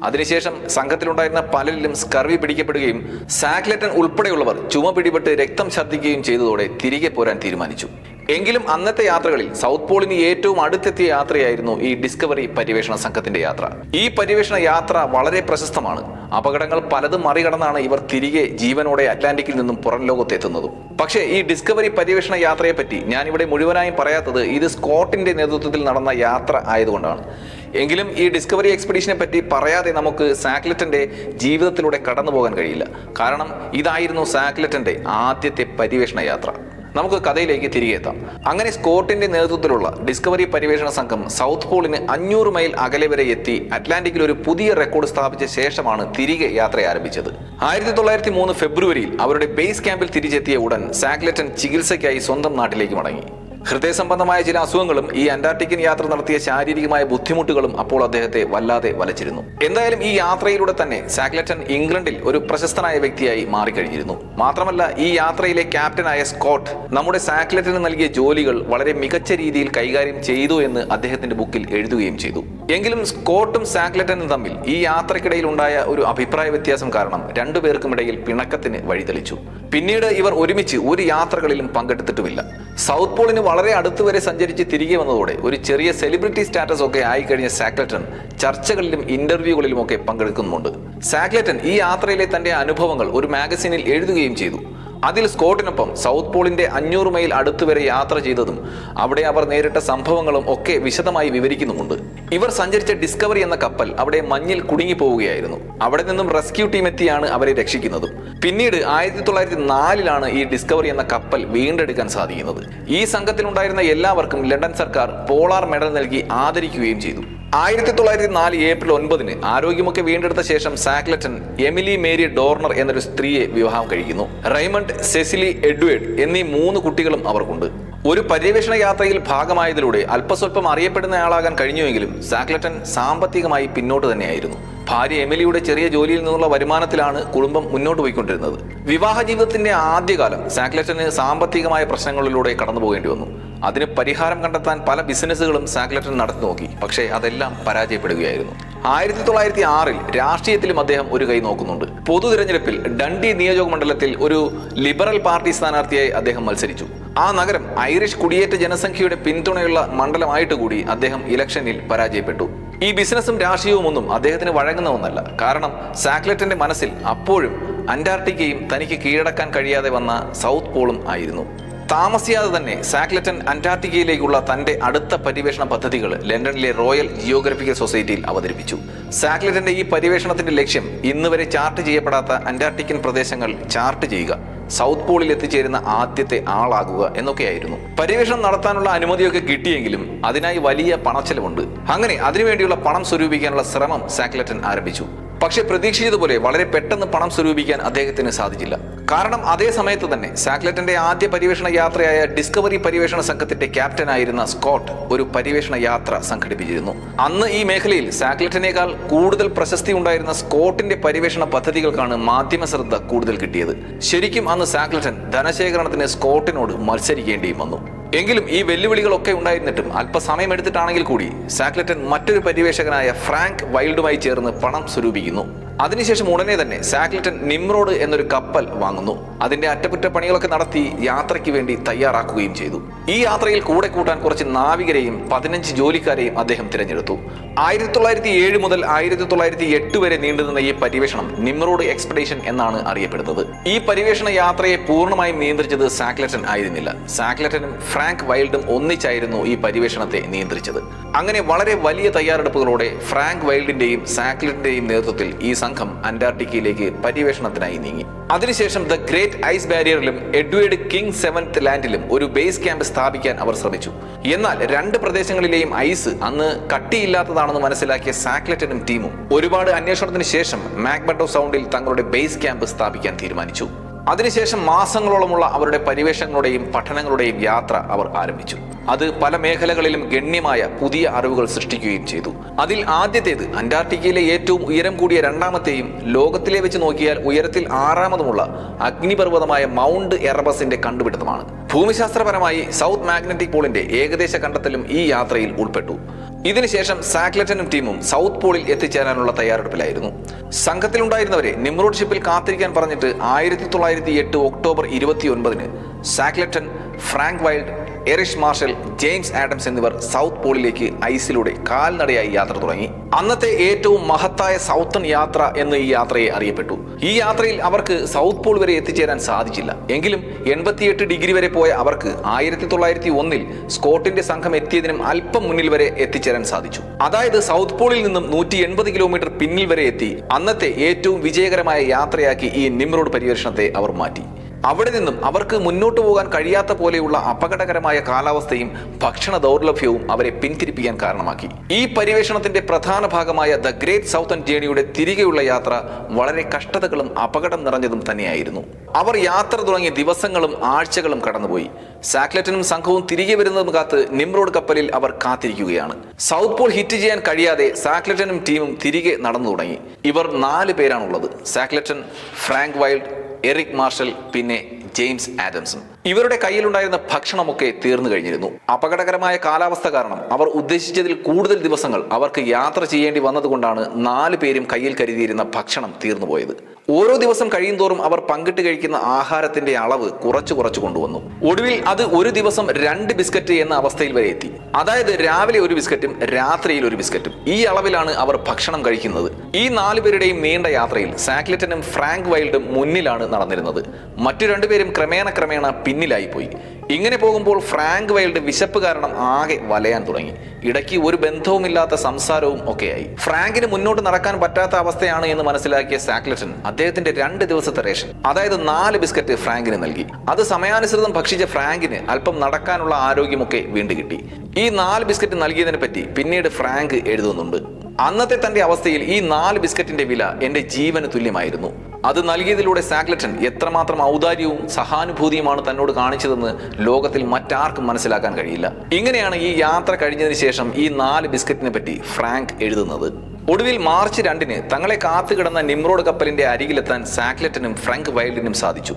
അതിനുശേഷം സംഘത്തിലുണ്ടായിരുന്ന പലരിലും സ്കർവി പിടിക്കപ്പെടുകയും സാക്ലറ്റൻ ഉൾപ്പെടെയുള്ളവർ ചുമ പിടിപെട്ട് രക്തം ഛർദ്ദിക്കുകയും ചെയ്തതോടെ തിരികെ പോരാൻ തീരുമാനിച്ചു. എങ്കിലും അന്നത്തെ യാത്രകളിൽ സൗത്ത് പോളിന് ഏറ്റവും അടുത്തെത്തിയ യാത്രയായിരുന്നു ഈ ഡിസ്കവറി പര്യവേഷണ സംഘത്തിന്റെ യാത്ര. ഈ പര്യവേഷണ യാത്ര വളരെ പ്രശസ്തമാണ്. അപകടങ്ങൾ പലതും മറികടന്നാണ് ഇവർ തിരികെ ജീവനോടെ അറ്റ്ലാന്റിക്കിൽ നിന്നും പുറം ലോകത്തെത്തുന്നതും. പക്ഷേ ഈ ഡിസ്കവറി പര്യവേഷണ യാത്രയെപ്പറ്റി ഞാൻ ഇവിടെ മുഴുവനായും പറയാത്തത് ഇത് സ്കോട്ടിന്റെ നേതൃത്വത്തിൽ നടന്ന യാത്ര ആയതുകൊണ്ടാണ്. എങ്കിലും ഈ ഡിസ്കവറി എക്സ്പെഡീഷനെ പറ്റി പറയാതെ നമുക്ക് സാക്ലറ്റന്റെ ജീവിതത്തിലൂടെ കടന്നു പോകാൻ കഴിയില്ല. കാരണം ഇതായിരുന്നു സാക്ലറ്റന്റെ ആദ്യത്തെ പര്യവേഷണ യാത്ര. നമുക്ക് കഥയിലേക്ക് തിരികെ എത്താം. അങ്ങനെ സ്കോട്ടിന്റെ നേതൃത്വത്തിലുള്ള ഡിസ്കവറി പര്യവേഷണ സംഘം സൗത്ത് പോളിന് അഞ്ഞൂറ് മൈൽ അകലെ വരെ എത്തി അറ്റ്ലാന്റിക്കിൽ ഒരു പുതിയ റെക്കോർഡ് സ്ഥാപിച്ച ശേഷമാണ് തിരികെ യാത്ര ആരംഭിച്ചത്. ആയിരത്തി തൊള്ളായിരത്തി മൂന്ന് ഫെബ്രുവരിയിൽ അവരുടെ ബേസ് ക്യാമ്പിൽ തിരിച്ചെത്തിയ ഉടൻ സാക്ലറ്റൻ ചികിത്സയ്ക്കായി സ്വന്തം നാട്ടിലേക്ക് മടങ്ങി. ഹൃദയ സംബന്ധമായ ചില അസുഖങ്ങളും ഈ അന്റാർട്ടിക്കൻ യാത്ര നടത്തിയ ശാരീരികമായ ബുദ്ധിമുട്ടുകളും അപ്പോൾ അദ്ദേഹത്തെ വല്ലാതെ വലച്ചിരുന്നു. എന്തായാലും ഈ യാത്രയിലൂടെ തന്നെ സാക്ലറ്റൺ ഇംഗ്ലണ്ടിൽ ഒരു പ്രശസ്തനായ വ്യക്തിയായി മാറിക്കഴിഞ്ഞിരുന്നു. മാത്രമല്ല ഈ യാത്രയിലെ ക്യാപ്റ്റനായ സ്കോട്ട് നമ്മുടെ സാക്ലറ്റന് നൽകിയ ജോലികൾ വളരെ മികച്ച രീതിയിൽ കൈകാര്യം ചെയ്തു എന്ന് അദ്ദേഹത്തിന്റെ ബുക്കിൽ എഴുതുകയും ചെയ്തു. എങ്കിലും സ്കോട്ടും സാക്ലറ്റനും തമ്മിൽ ഈ യാത്രക്കിടയിൽ ഉണ്ടായ ഒരു അഭിപ്രായ വ്യത്യാസം കാരണം രണ്ടുപേർക്കുമിടയിൽ പിണക്കത്തിന് വഴിതെളിച്ചു. പിന്നീട് ഇവർ ഒരുമിച്ച് ഒരു യാത്രകളിലും പങ്കെടുത്തിട്ടുമില്ല. സൗത്ത് പോളിന് വളരെ അടുത്ത് വരെ സഞ്ചരിച്ച് തിരികെ വന്നതോടെ ഒരു ചെറിയ സെലിബ്രിറ്റി സ്റ്റാറ്റസ് ഒക്കെ ആയിക്കഴിഞ്ഞ സാക്ലറ്റൻ ചർച്ചകളിലും ഇന്റർവ്യൂകളിലും ഒക്കെ പങ്കെടുക്കുന്നുണ്ട് സാക്ലറ്റൻ ഈ യാത്രയിലെ തന്റെ അനുഭവങ്ങൾ ഒരു മാഗസിനിൽ എഴുതുകയും ചെയ്തു. അതിൽ സ്കോട്ടിനൊപ്പം സൗത്ത് പോളിന്റെ അഞ്ഞൂറ് മൈൽ അടുത്തുവരെ യാത്ര ചെയ്തതും അവിടെ അവർ നേരിട്ട സംഭവങ്ങളും ഒക്കെ വിശദമായി വിവരിക്കുന്നുമുണ്ട്. ഇവർ സഞ്ചരിച്ച ഡിസ്കവറി എന്ന കപ്പൽ അവിടെ മഞ്ഞിൽ കുടുങ്ങിപ്പോവുകയായിരുന്നു. അവിടെ നിന്നും റെസ്ക്യൂ ടീം എത്തിയാണ് അവരെ രക്ഷിക്കുന്നതും. പിന്നീട് ആയിരത്തി തൊള്ളായിരത്തി നാലിലാണ് ഈ ഡിസ്കവറി എന്ന കപ്പൽ വീണ്ടെടുക്കാൻ സാധിക്കുന്നത്. ഈ സംഘത്തിലുണ്ടായിരുന്ന എല്ലാവർക്കും ലണ്ടൻ സർക്കാർ പോളാർ മെഡൽ നൽകി ആദരിക്കുകയും ചെയ്തു. ആയിരത്തി തൊള്ളായിരത്തി നാല് ഏപ്രിൽ ഒൻപതിന് ആരോഗ്യമൊക്കെ വീണ്ടെടുത്ത ശേഷം സാക്ലറ്റൻ എമിലി മേരി ഡോർണർ എന്നൊരു സ്ത്രീയെ വിവാഹം കഴിക്കുന്നു. റൈമണ്ട് സെസിലി എഡ്വേർഡ് എന്നീ മൂന്ന് കുട്ടികളും അവർക്കുണ്ട്. ഒരു പര്യവേഷണ യാത്രയിൽ ഭാഗമായതിലൂടെ അല്പസ്വല്പം അറിയപ്പെടുന്നയാളാകാൻ കഴിഞ്ഞുവെങ്കിലും സാക്ലറ്റൻ സാമ്പത്തികമായി പിന്നോട്ട് തന്നെയായിരുന്നു. ഭാര്യ എമിലിയുടെ ചെറിയ ജോലിയിൽ നിന്നുള്ള വരുമാനത്തിലാണ് കുടുംബം മുന്നോട്ട് പോയിക്കൊണ്ടിരുന്നത്. വിവാഹ ജീവിതത്തിന്റെ ആദ്യകാലം സാക്ലറ്റന് സാമ്പത്തികമായ പ്രശ്നങ്ങളിലൂടെ കടന്നു പോകേണ്ടി വന്നു. അതിന് പരിഹാരം കണ്ടെത്താൻ പല ബിസിനസ്സുകളും സാക്ലറ്റൻ നടത്തി നോക്കി. പക്ഷേ അതെല്ലാം പരാജയപ്പെടുകയായിരുന്നു. ആയിരത്തി തൊള്ളായിരത്തി ആറിൽ രാഷ്ട്രീയത്തിലും അദ്ദേഹം ഒരു കൈ നോക്കുന്നുണ്ട്. പൊതു തിരഞ്ഞെടുപ്പിൽ ഡണ്ടി നിയോജക മണ്ഡലത്തിൽ ഒരു ലിബറൽ പാർട്ടി സ്ഥാനാർത്ഥിയായി അദ്ദേഹം മത്സരിച്ചു. ആ നഗരം ഐറിഷ് കുടിയേറ്റ ജനസംഖ്യയുടെ പിന്തുണയുള്ള മണ്ഡലമായിട്ട് കൂടി അദ്ദേഹം ഇലക്ഷനിൽ പരാജയപ്പെട്ടു. ഈ ബിസിനസ്സും രാഷ്ട്രീയവും ഒന്നും അദ്ദേഹത്തിന് വഴങ്ങുന്ന ഒന്നല്ല. കാരണം സാക്ലറ്റിന്റെ മനസ്സിൽ അപ്പോഴും അന്റാർട്ടിക്കയും തനിക്ക് കീഴടക്കാൻ കഴിയാതെ വന്ന സൗത്ത് പോളും ആയിരുന്നു. താമസിയാതെ തന്നെ സാക്ലറ്റൻ അന്റാർട്ടിക്കയിലേക്കുള്ള തന്റെ അടുത്ത പര്യവേഷണ പദ്ധതികൾ ലണ്ടനിലെ റോയൽ ജിയോഗ്രഫിക്കൽ സൊസൈറ്റിയിൽ അവതരിപ്പിച്ചു. സാക്ലറ്റന്റെ ഈ പര്യവേഷണത്തിന്റെ ലക്ഷ്യം ഇന്ന് വരെ ചാർട്ട് ചെയ്യപ്പെടാത്ത അന്റാർട്ടിക്കൻ പ്രദേശങ്ങൾ ചാർട്ട് ചെയ്യുക സൗത്ത് പോളിൽ എത്തിച്ചേരുന്ന ആദ്യത്തെ ആളാകുക എന്നൊക്കെയായിരുന്നു. പര്യവേഷണം നടത്താനുള്ള അനുമതിയൊക്കെ കിട്ടിയെങ്കിലും അതിനായി വലിയ പണച്ചെലവുണ്ട്. അങ്ങനെ അതിനുവേണ്ടിയുള്ള പണം സ്വരൂപിക്കാനുള്ള ശ്രമം സാക്ലറ്റൻ ആരംഭിച്ചു. പക്ഷെ പ്രതീക്ഷിച്ചതുപോലെ വളരെ പെട്ടെന്ന് പണം സ്വരൂപിക്കാൻ അദ്ദേഹത്തിന് സാധിച്ചില്ല. കാരണം അതേ സമയത്ത് തന്നെ സാക്ലറ്റിന്റെ ആദ്യ പര്യവേഷണ യാത്രയായ ഡിസ്കവറി പര്യവേഷണ സംഘത്തിന്റെ ക്യാപ്റ്റനായിരുന്ന സ്കോട്ട് ഒരു പര്യവേഷണ യാത്ര സംഘടിപ്പിച്ചിരുന്നു. അന്ന് ഈ മേഖലയിൽ സാക്ലറ്റിനേക്കാൾ കൂടുതൽ പ്രശസ്തി ഉണ്ടായിരുന്ന സ്കോട്ടിന്റെ പര്യവേഷണ പദ്ധതികൾക്കാണ് മാധ്യമ ശ്രദ്ധ കൂടുതൽ കിട്ടിയത്. ശരിക്കും അന്ന് സാക്ലറ്റൻ ധനശേഖരണത്തിന് സ്കോട്ടിനോട് മത്സരിക്കേണ്ടിയും വന്നു. എങ്കിലും ഈ വെല്ലുവിളികളൊക്കെ ഉണ്ടായിരുന്നിട്ടും അല്പസമയം എടുത്തിട്ടാണെങ്കിൽ കൂടി സാക്ലറ്റൻ മറ്റൊരു പര്യവേഷകനായ ഫ്രാങ്ക് വൈൽഡുമായി ചേർന്ന് പണം സ്വരൂപിക്കുന്നു. അതിനുശേഷം ഉടനെ തന്നെ സാക്ലറ്റൻ നിമ്രോഡ് എന്നൊരു കപ്പൽ വാങ്ങുന്നു. അതിന്റെ അറ്റകുറ്റപ്പണികളൊക്കെ നടത്തി യാത്രയ്ക്ക് വേണ്ടി തയ്യാറാക്കുകയും ചെയ്തു. ഈ യാത്രയിൽ കൂടെ കൂട്ടാൻ കുറച്ച് നാവികരെയും പതിനഞ്ച് ജോലിക്കാരെയും അദ്ദേഹം തിരഞ്ഞെടുത്തു. ആയിരത്തി തൊള്ളായിരത്തി ഏഴ് മുതൽ ആയിരത്തി തൊള്ളായിരത്തി എട്ട് വരെ നീണ്ടുനിന്ന ഈ പര്യവേഷണം നിമ്രോഡ് എക്സ്പെഡീഷൻ എന്നാണ് അറിയപ്പെടുന്നത്. ഈ പര്യവേഷണ യാത്രയെ പൂർണമായും നിയന്ത്രിച്ചത് സാക്ലറ്റൻ ആയിരുന്നില്ല. സാക്ലറ്റനും ഫ്രാങ്ക് വൈൽഡും ഒന്നിച്ചായിരുന്നു ഈ പര്യവേഷണത്തെ നിയന്ത്രിച്ചത്. അങ്ങനെ വളരെ വലിയ തയ്യാറെടുപ്പുകളോടെ ഫ്രാങ്ക് വൈൽഡിന്റെയും സാക്ലറ്റിന്റെയും നേതൃത്വത്തിൽ ഈ സംഘം അന്റാർട്ടിക്കയിലേക്ക് പര്യവേഷണത്തിനായി നീങ്ങി. അതിനുശേഷം ദ ഗ്രേറ്റ് ഐസ് ബാരിയറിലും എഡ്വേർഡ് കിങ് സെവൻത്ത് ലാൻഡിലും ഒരു ബേസ് ക്യാമ്പ് സ്ഥാപിക്കാൻ അവർ ശ്രമിച്ചു. എന്നാൽ രണ്ട് പ്രദേശങ്ങളിലെയും ഐസ് അന്ന് കട്ടിയില്ലാത്തതാണെന്ന് മനസ്സിലാക്കിയ സാക്ലറ്റനും ടീമും ഒരുപാട് അന്വേഷണത്തിന് ശേഷം മാക്ബട്ടോ സൗണ്ടിൽ തങ്ങളുടെ ബേസ് ക്യാമ്പ് സ്ഥാപിക്കാൻ തീരുമാനിച്ചു. അതിനുശേഷം മാസങ്ങളോളമുള്ള അവരുടെ പരിവേഷങ്ങളുടെയും പഠനങ്ങളുടെയും യാത്ര അവർ ആരംഭിച്ചു. അത് പല മേഖലകളിലും ഗണ്യമായ പുതിയ അറിവുകൾ സൃഷ്ടിക്കുകയും ചെയ്തു. അതിൽ ആദ്യത്തേത് അന്റാർട്ടിക്കയിലെ ഏറ്റവും ഉയരം കൂടിയ രണ്ടാമത്തെയും ലോകത്തിലെ വെച്ച് നോക്കിയാൽ ഉയരത്തിൽ ആറാമതുമുള്ള അഗ്നിപർവതമായ മൗണ്ട് എറബസിന്റെ കണ്ടുപിടുത്തമാണ്. ഭൂമിശാസ്ത്രപരമായി സൗത്ത് മാഗ്നറ്റിക് പോളിന്റെ ഏകദേശ കണ്ടെത്തലും ഈ യാത്രയിൽ ഉൾപ്പെട്ടു. ഇതിനുശേഷം സാക്ലറ്റനും ടീമും സൗത്ത് പോളിൽ എത്തിച്ചേരാനുള്ള തയ്യാറെടുപ്പിലായിരുന്നു. സംഘത്തിലുണ്ടായിരുന്നവരെ നിമ്രോഡ് ഷിപ്പിൽ കാത്തിരിക്കാൻ പറഞ്ഞിട്ട് ആയിരത്തി തൊള്ളായിരത്തി എട്ട് ഒക്ടോബർ ഇരുപത്തി ഒൻപതിന് Shackleton Frank Wild Eric Marshall James Adams എന്നിവർ സൗത്ത് പോളിലേക്ക് ഐസിലൂടെ കാൽനടയായി യാത്ര തുടങ്ങി. അന്നത്തെ ഏറ്റവും മഹത്തായ സൗത്തൺ യാത്ര എന്ന് ഈ യാത്രയെ അറിയപ്പെട്ടു. ഈ യാത്രയിൽ അവർക്ക് സൗത്ത് പോൾ വരെ എത്തിച്ചേരാൻ സാധിച്ചില്ല. എങ്കിലും എൺപത്തിയെട്ട് ഡിഗ്രി വരെ പോയ അവർക്ക് ആയിരത്തി തൊള്ളായിരത്തി ഒന്നിൽ സ്കോട്ടിന്റെ സംഘം എത്തിയതിനും അല്പം മുന്നിൽ വരെ എത്തിച്ചേരാൻ സാധിച്ചു. അതായത് സൗത്ത് പോളിൽ നിന്നും നൂറ്റി എൺപത് കിലോമീറ്റർ പിന്നിൽ വരെ എത്തി. അന്നത്തെ ഏറ്റവും വിജയകരമായ യാത്രയാക്കി ഈ നിമ്രോഡ് പര്യവേഷണത്തെ അവർ മാറ്റി. അവിടെ നിന്നും അവർക്ക് മുന്നോട്ട് പോകാൻ കഴിയാത്ത പോലെയുള്ള അപകടകരമായ കാലാവസ്ഥയും ഭക്ഷണ ദൗർലഭ്യവും അവരെ പിന്തിരിപ്പിക്കാൻ കാരണമാക്കി. ഈ പരിവേഷണത്തിന്റെ പ്രധാന ഭാഗമായ ദ ഗ്രേറ്റ് സൗത്തൺ ജേണിയുടെ തിരികെയുള്ള യാത്ര വളരെ കഷ്ടതകളും അപകടം നിറഞ്ഞതും തന്നെയായിരുന്നു. അവർ യാത്ര തുടങ്ങിയ ദിവസങ്ങളും ആഴ്ചകളും കടന്നുപോയി. സാക്ലറ്റനും സംഘവും തിരികെ വരുന്നതും കാത്ത് നിമ്രോഡ് കപ്പലിൽ അവർ കാത്തിരിക്കുകയാണ്. സൗത്ത് പോൾ ഹിറ്റ് ചെയ്യാൻ കഴിയാതെ സാക്ലറ്റനും ടീമും തിരികെ നടന്നു തുടങ്ങി. ഇവർ നാല് പേരാണുള്ളത്. Shackleton Frank Wild Eric Marshall പിന്നെ ജെയിംസ് ആഡംസും. ഇവരുടെ കയ്യിലുണ്ടായിരുന്ന ഭക്ഷണമൊക്കെ തീർന്നു കഴിഞ്ഞിരുന്നു. അപകടകരമായ കാലാവസ്ഥ കാരണം അവർ ഉദ്ദേശിച്ചതിൽ കൂടുതൽ ദിവസങ്ങൾ അവർക്ക് യാത്ര ചെയ്യേണ്ടി വന്നതുകൊണ്ടാണ് നാല് പേരും കയ്യിൽ കരുതിയിരുന്ന ഭക്ഷണം തീർന്നുപോയത് ഓരോ ദിവസം കഴിയും തോറും അവർ പങ്കിട്ട് കഴിക്കുന്ന ആഹാരത്തിന്റെ അളവ് കുറച്ചു കുറച്ചു കൊണ്ടുവന്നു. ഒടുവിൽ അത് ഒരു ദിവസം രണ്ട് ബിസ്ക്കറ്റ് എന്ന അവസ്ഥയിൽ വരെ എത്തി. അതായത് രാവിലെ ഒരു ബിസ്ക്കറ്റും രാത്രിയിൽ ഒരു ബിസ്ക്കറ്റും. ഈ അളവിലാണ് അവർ ഭക്ഷണം കഴിക്കുന്നത്. ഈ നാലുപേരുടെയും നീണ്ട യാത്രയിൽ സാക്ലറ്റനും ഫ്രാങ്ക് വൈൽഡും മുന്നിലാണ് നടന്നിരുന്നത്. മറ്റു രണ്ടുപേരും ക്രമേണ ക്രമേണ പിന്നിലായി പോയി. ഇങ്ങനെ പോകുമ്പോൾ ഫ്രാങ്ക് വൈൽഡ് വിശപ്പ് കാരണം ആകെ വലയാൻ തുടങ്ങി. ഇടയ്ക്ക് ഒരു ബന്ധവുമില്ലാത്ത സംസാരവും ഒക്കെയായി. ഫ്രാങ്കിന് മുന്നോട്ട് നടക്കാൻ പറ്റാത്ത അവസ്ഥയാണ് എന്ന് മനസ്സിലാക്കിയ സാക്ലറ്റൻ അദ്ദേഹത്തിന്റെ രണ്ട് ദിവസത്തെ റേഷൻ. അതായത് നാല് ബിസ്ക്കറ്റ് ഫ്രാങ്കിന് നൽകി. അത് സമയാനുസൃതം ഭക്ഷിച്ച ഫ്രാങ്കിന് അല്പം നടക്കാനുള്ള ആരോഗ്യമൊക്കെ വീണ്ടും കിട്ടി. ഈ നാല് ബിസ്ക്കറ്റ് നൽകിയതിനെ പറ്റി പിന്നീട് ഫ്രാങ്ക് എഴുതുന്നുണ്ട്. അന്നത്തെ തന്റെ അവസ്ഥയിൽ ഈ നാല് ബിസ്ക്കറ്റിന്റെ വില എന്റെ ജീവന് തുല്യമായിരുന്നു. അത് നൽകിയതിലൂടെ സാക്ലറ്റൻ എത്രമാത്രം ഔദാര്യവും സഹാനുഭൂതിയുമാണ് തന്നോട് കാണിച്ചതെന്ന് ലോകത്തിൽ മറ്റാർക്കും മനസ്സിലാക്കാൻ കഴിയില്ല. ഇങ്ങനെയാണ് ഈ യാത്ര കഴിഞ്ഞതിന് ശേഷം ഈ നാല് ബിസ്ക്കറ്റിനെ പറ്റി ഫ്രാങ്ക് എഴുതുന്നത്. ഒടുവിൽ മാർച്ച് രണ്ടിന് തങ്ങളെ കാത്തുകിടന്ന നിമ്രോഡ് കപ്പലിന്റെ അരികിലെത്താൻ സാക്ലറ്റിനും ഫ്രാങ്ക് വൈൽഡിനും സാധിച്ചു.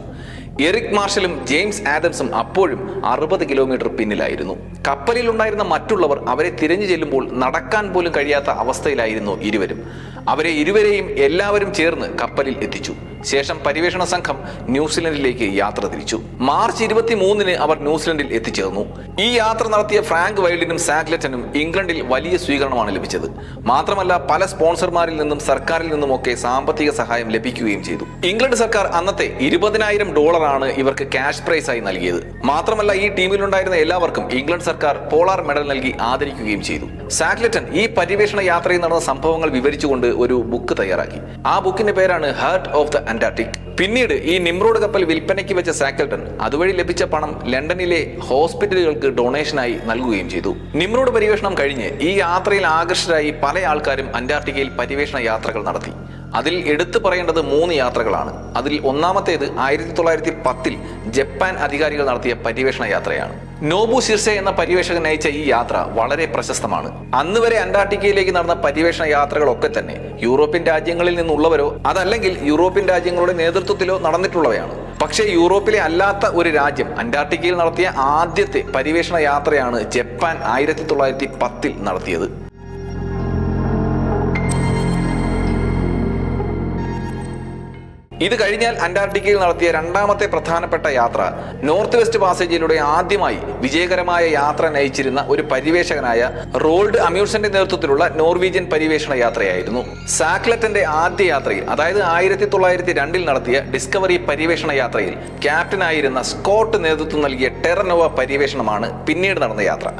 എറിക് മാർഷലും ജെയിംസ് ആദംസും അപ്പോഴും അറുപത് കിലോമീറ്റർ പിന്നിലായിരുന്നു. കപ്പലിലുണ്ടായിരുന്ന മറ്റുള്ളവർ അവരെ തിരഞ്ഞു ചെല്ലുമ്പോൾ നടക്കാൻ പോലും കഴിയാത്ത അവസ്ഥയിലായിരുന്നു ഇരുവരും. അവരെ ഇരുവരെയും എല്ലാവരും ചേർന്ന് കപ്പലിൽ എത്തിച്ചു. ശേഷം പരിവേഷണ സംഘം ന്യൂസിലൻഡിലേക്ക് യാത്ര തിരിച്ചു. മാർച്ച് ഇരുപത്തി മൂന്നിന് അവർ ന്യൂസിലൻഡിൽ എത്തിച്ചേർന്നു. ഈ യാത്ര നടത്തിയ ഫ്രാങ്ക് വൈൽഡിനും സാഗ്ലറ്റനും ഇംഗ്ലണ്ടിൽ വലിയ സ്വീകരണമാണ് ലഭിച്ചത്. മാത്രമല്ല പല സ്പോൺസർമാരിൽ നിന്നും സർക്കാരിൽ നിന്നുമൊക്കെ സാമ്പത്തിക സഹായം ലഭിക്കുകയും ചെയ്തു. ഇംഗ്ലണ്ട് സർക്കാർ അന്നത്തെ ഇരുപതിനായിരം ഡോളറാണ് ഇവർക്ക് ക്യാഷ് പ്രൈസ് ആയി നൽകിയത്. മാത്രമല്ല ഈ ടീമിലുണ്ടായിരുന്ന എല്ലാവർക്കും ഇംഗ്ലണ്ട് സർക്കാർ പോളാർ മെഡൽ നൽകി ആദരിക്കുകയും ചെയ്തു. സാഗ്ലറ്റൻ ഈ പര്യവേഷണ യാത്രയിൽ നടന്ന സംഭവങ്ങൾ വിവരിച്ചുകൊണ്ട് ഒരു ബുക്ക് തയ്യാറാക്കി. ആ ബുക്കിന്റെ പേരാണ് ഹാർട്ട് ഓഫ് ദ അന്റാർട്ടിക്. പിന്നീട് ഈ നിമ്രോഡ് കപ്പൽ വിൽപ്പനയ്ക്ക് വെച്ച സാക്കൽട്ടൺ അതുവഴി ലഭിച്ച പണം ലണ്ടനിലെ ഹോസ്പിറ്റലുകൾക്ക് ഡൊണേഷനായി നൽകുകയും ചെയ്തു. നിമ്രോഡ് പരിവേഷണം കഴിഞ്ഞ് ഈ യാത്രയിൽ ആകർഷകരായി പല ആൾക്കാരും അന്റാർട്ടിക്കയിൽ പര്യവേഷണ യാത്രകൾ നടത്തി. അതിൽ എടുത്തു പറയേണ്ടത് മൂന്ന് യാത്രകളാണ്. അതിൽ ഒന്നാമത്തേത് ആയിരത്തി തൊള്ളായിരത്തി പത്തിൽ ജപ്പാൻ അധികാരികൾ നടത്തിയ പര്യവേഷണ യാത്രയാണ്. നോബു ശിർസെ എന്ന പര്യവേഷകൻ നയിച്ച ഈ യാത്ര വളരെ പ്രശസ്തമാണ്. അന്ന് വരെ അന്റാർട്ടിക്കയിലേക്ക് നടന്ന പര്യവേഷണ യാത്രകളൊക്കെ തന്നെ യൂറോപ്യൻ രാജ്യങ്ങളിൽ നിന്നുള്ളവരോ അതല്ലെങ്കിൽ യൂറോപ്യൻ രാജ്യങ്ങളുടെ നേതൃത്വത്തിലോ നടന്നിട്ടുള്ളവയാണ്. പക്ഷേ യൂറോപ്പിലെ അല്ലാത്ത ഒരു രാജ്യം അന്റാർട്ടിക്കയിൽ നടത്തിയ ആദ്യത്തെ പര്യവേഷണ യാത്രയാണ് ജപ്പാൻ ആയിരത്തി തൊള്ളായിരത്തി പത്തിൽ നടത്തിയത്. ഇത് കഴിഞ്ഞാൽ അന്റാർട്ടിക്കയിൽ നടത്തിയ രണ്ടാമത്തെ പ്രധാനപ്പെട്ട യാത്ര. നോർത്ത് വെസ്റ്റ് പാസേജിലൂടെ ആദ്യമായി വിജയകരമായ യാത്ര നയിച്ചിരുന്ന ഒരു പര്യവേഷകനായ റോൾഡ് അമ്യൂസന്റെ നേതൃത്വത്തിലുള്ള നോർവീജിയൻ പര്യവേഷണ യാത്രയായിരുന്നു. സാക്ലറ്റന്റെ ആദ്യ യാത്രയിൽ അതായത് ആയിരത്തി തൊള്ളായിരത്തി രണ്ടിൽ നടത്തിയ ഡിസ്കവറി പര്യവേഷണ യാത്രയിൽ ക്യാപ്റ്റനായിരുന്ന സ്കോട്ട് നേതൃത്വം നൽകിയ ടെറനോവ പര്യവേഷണമാണ് പിന്നീട് നടന്ന യാത്ര.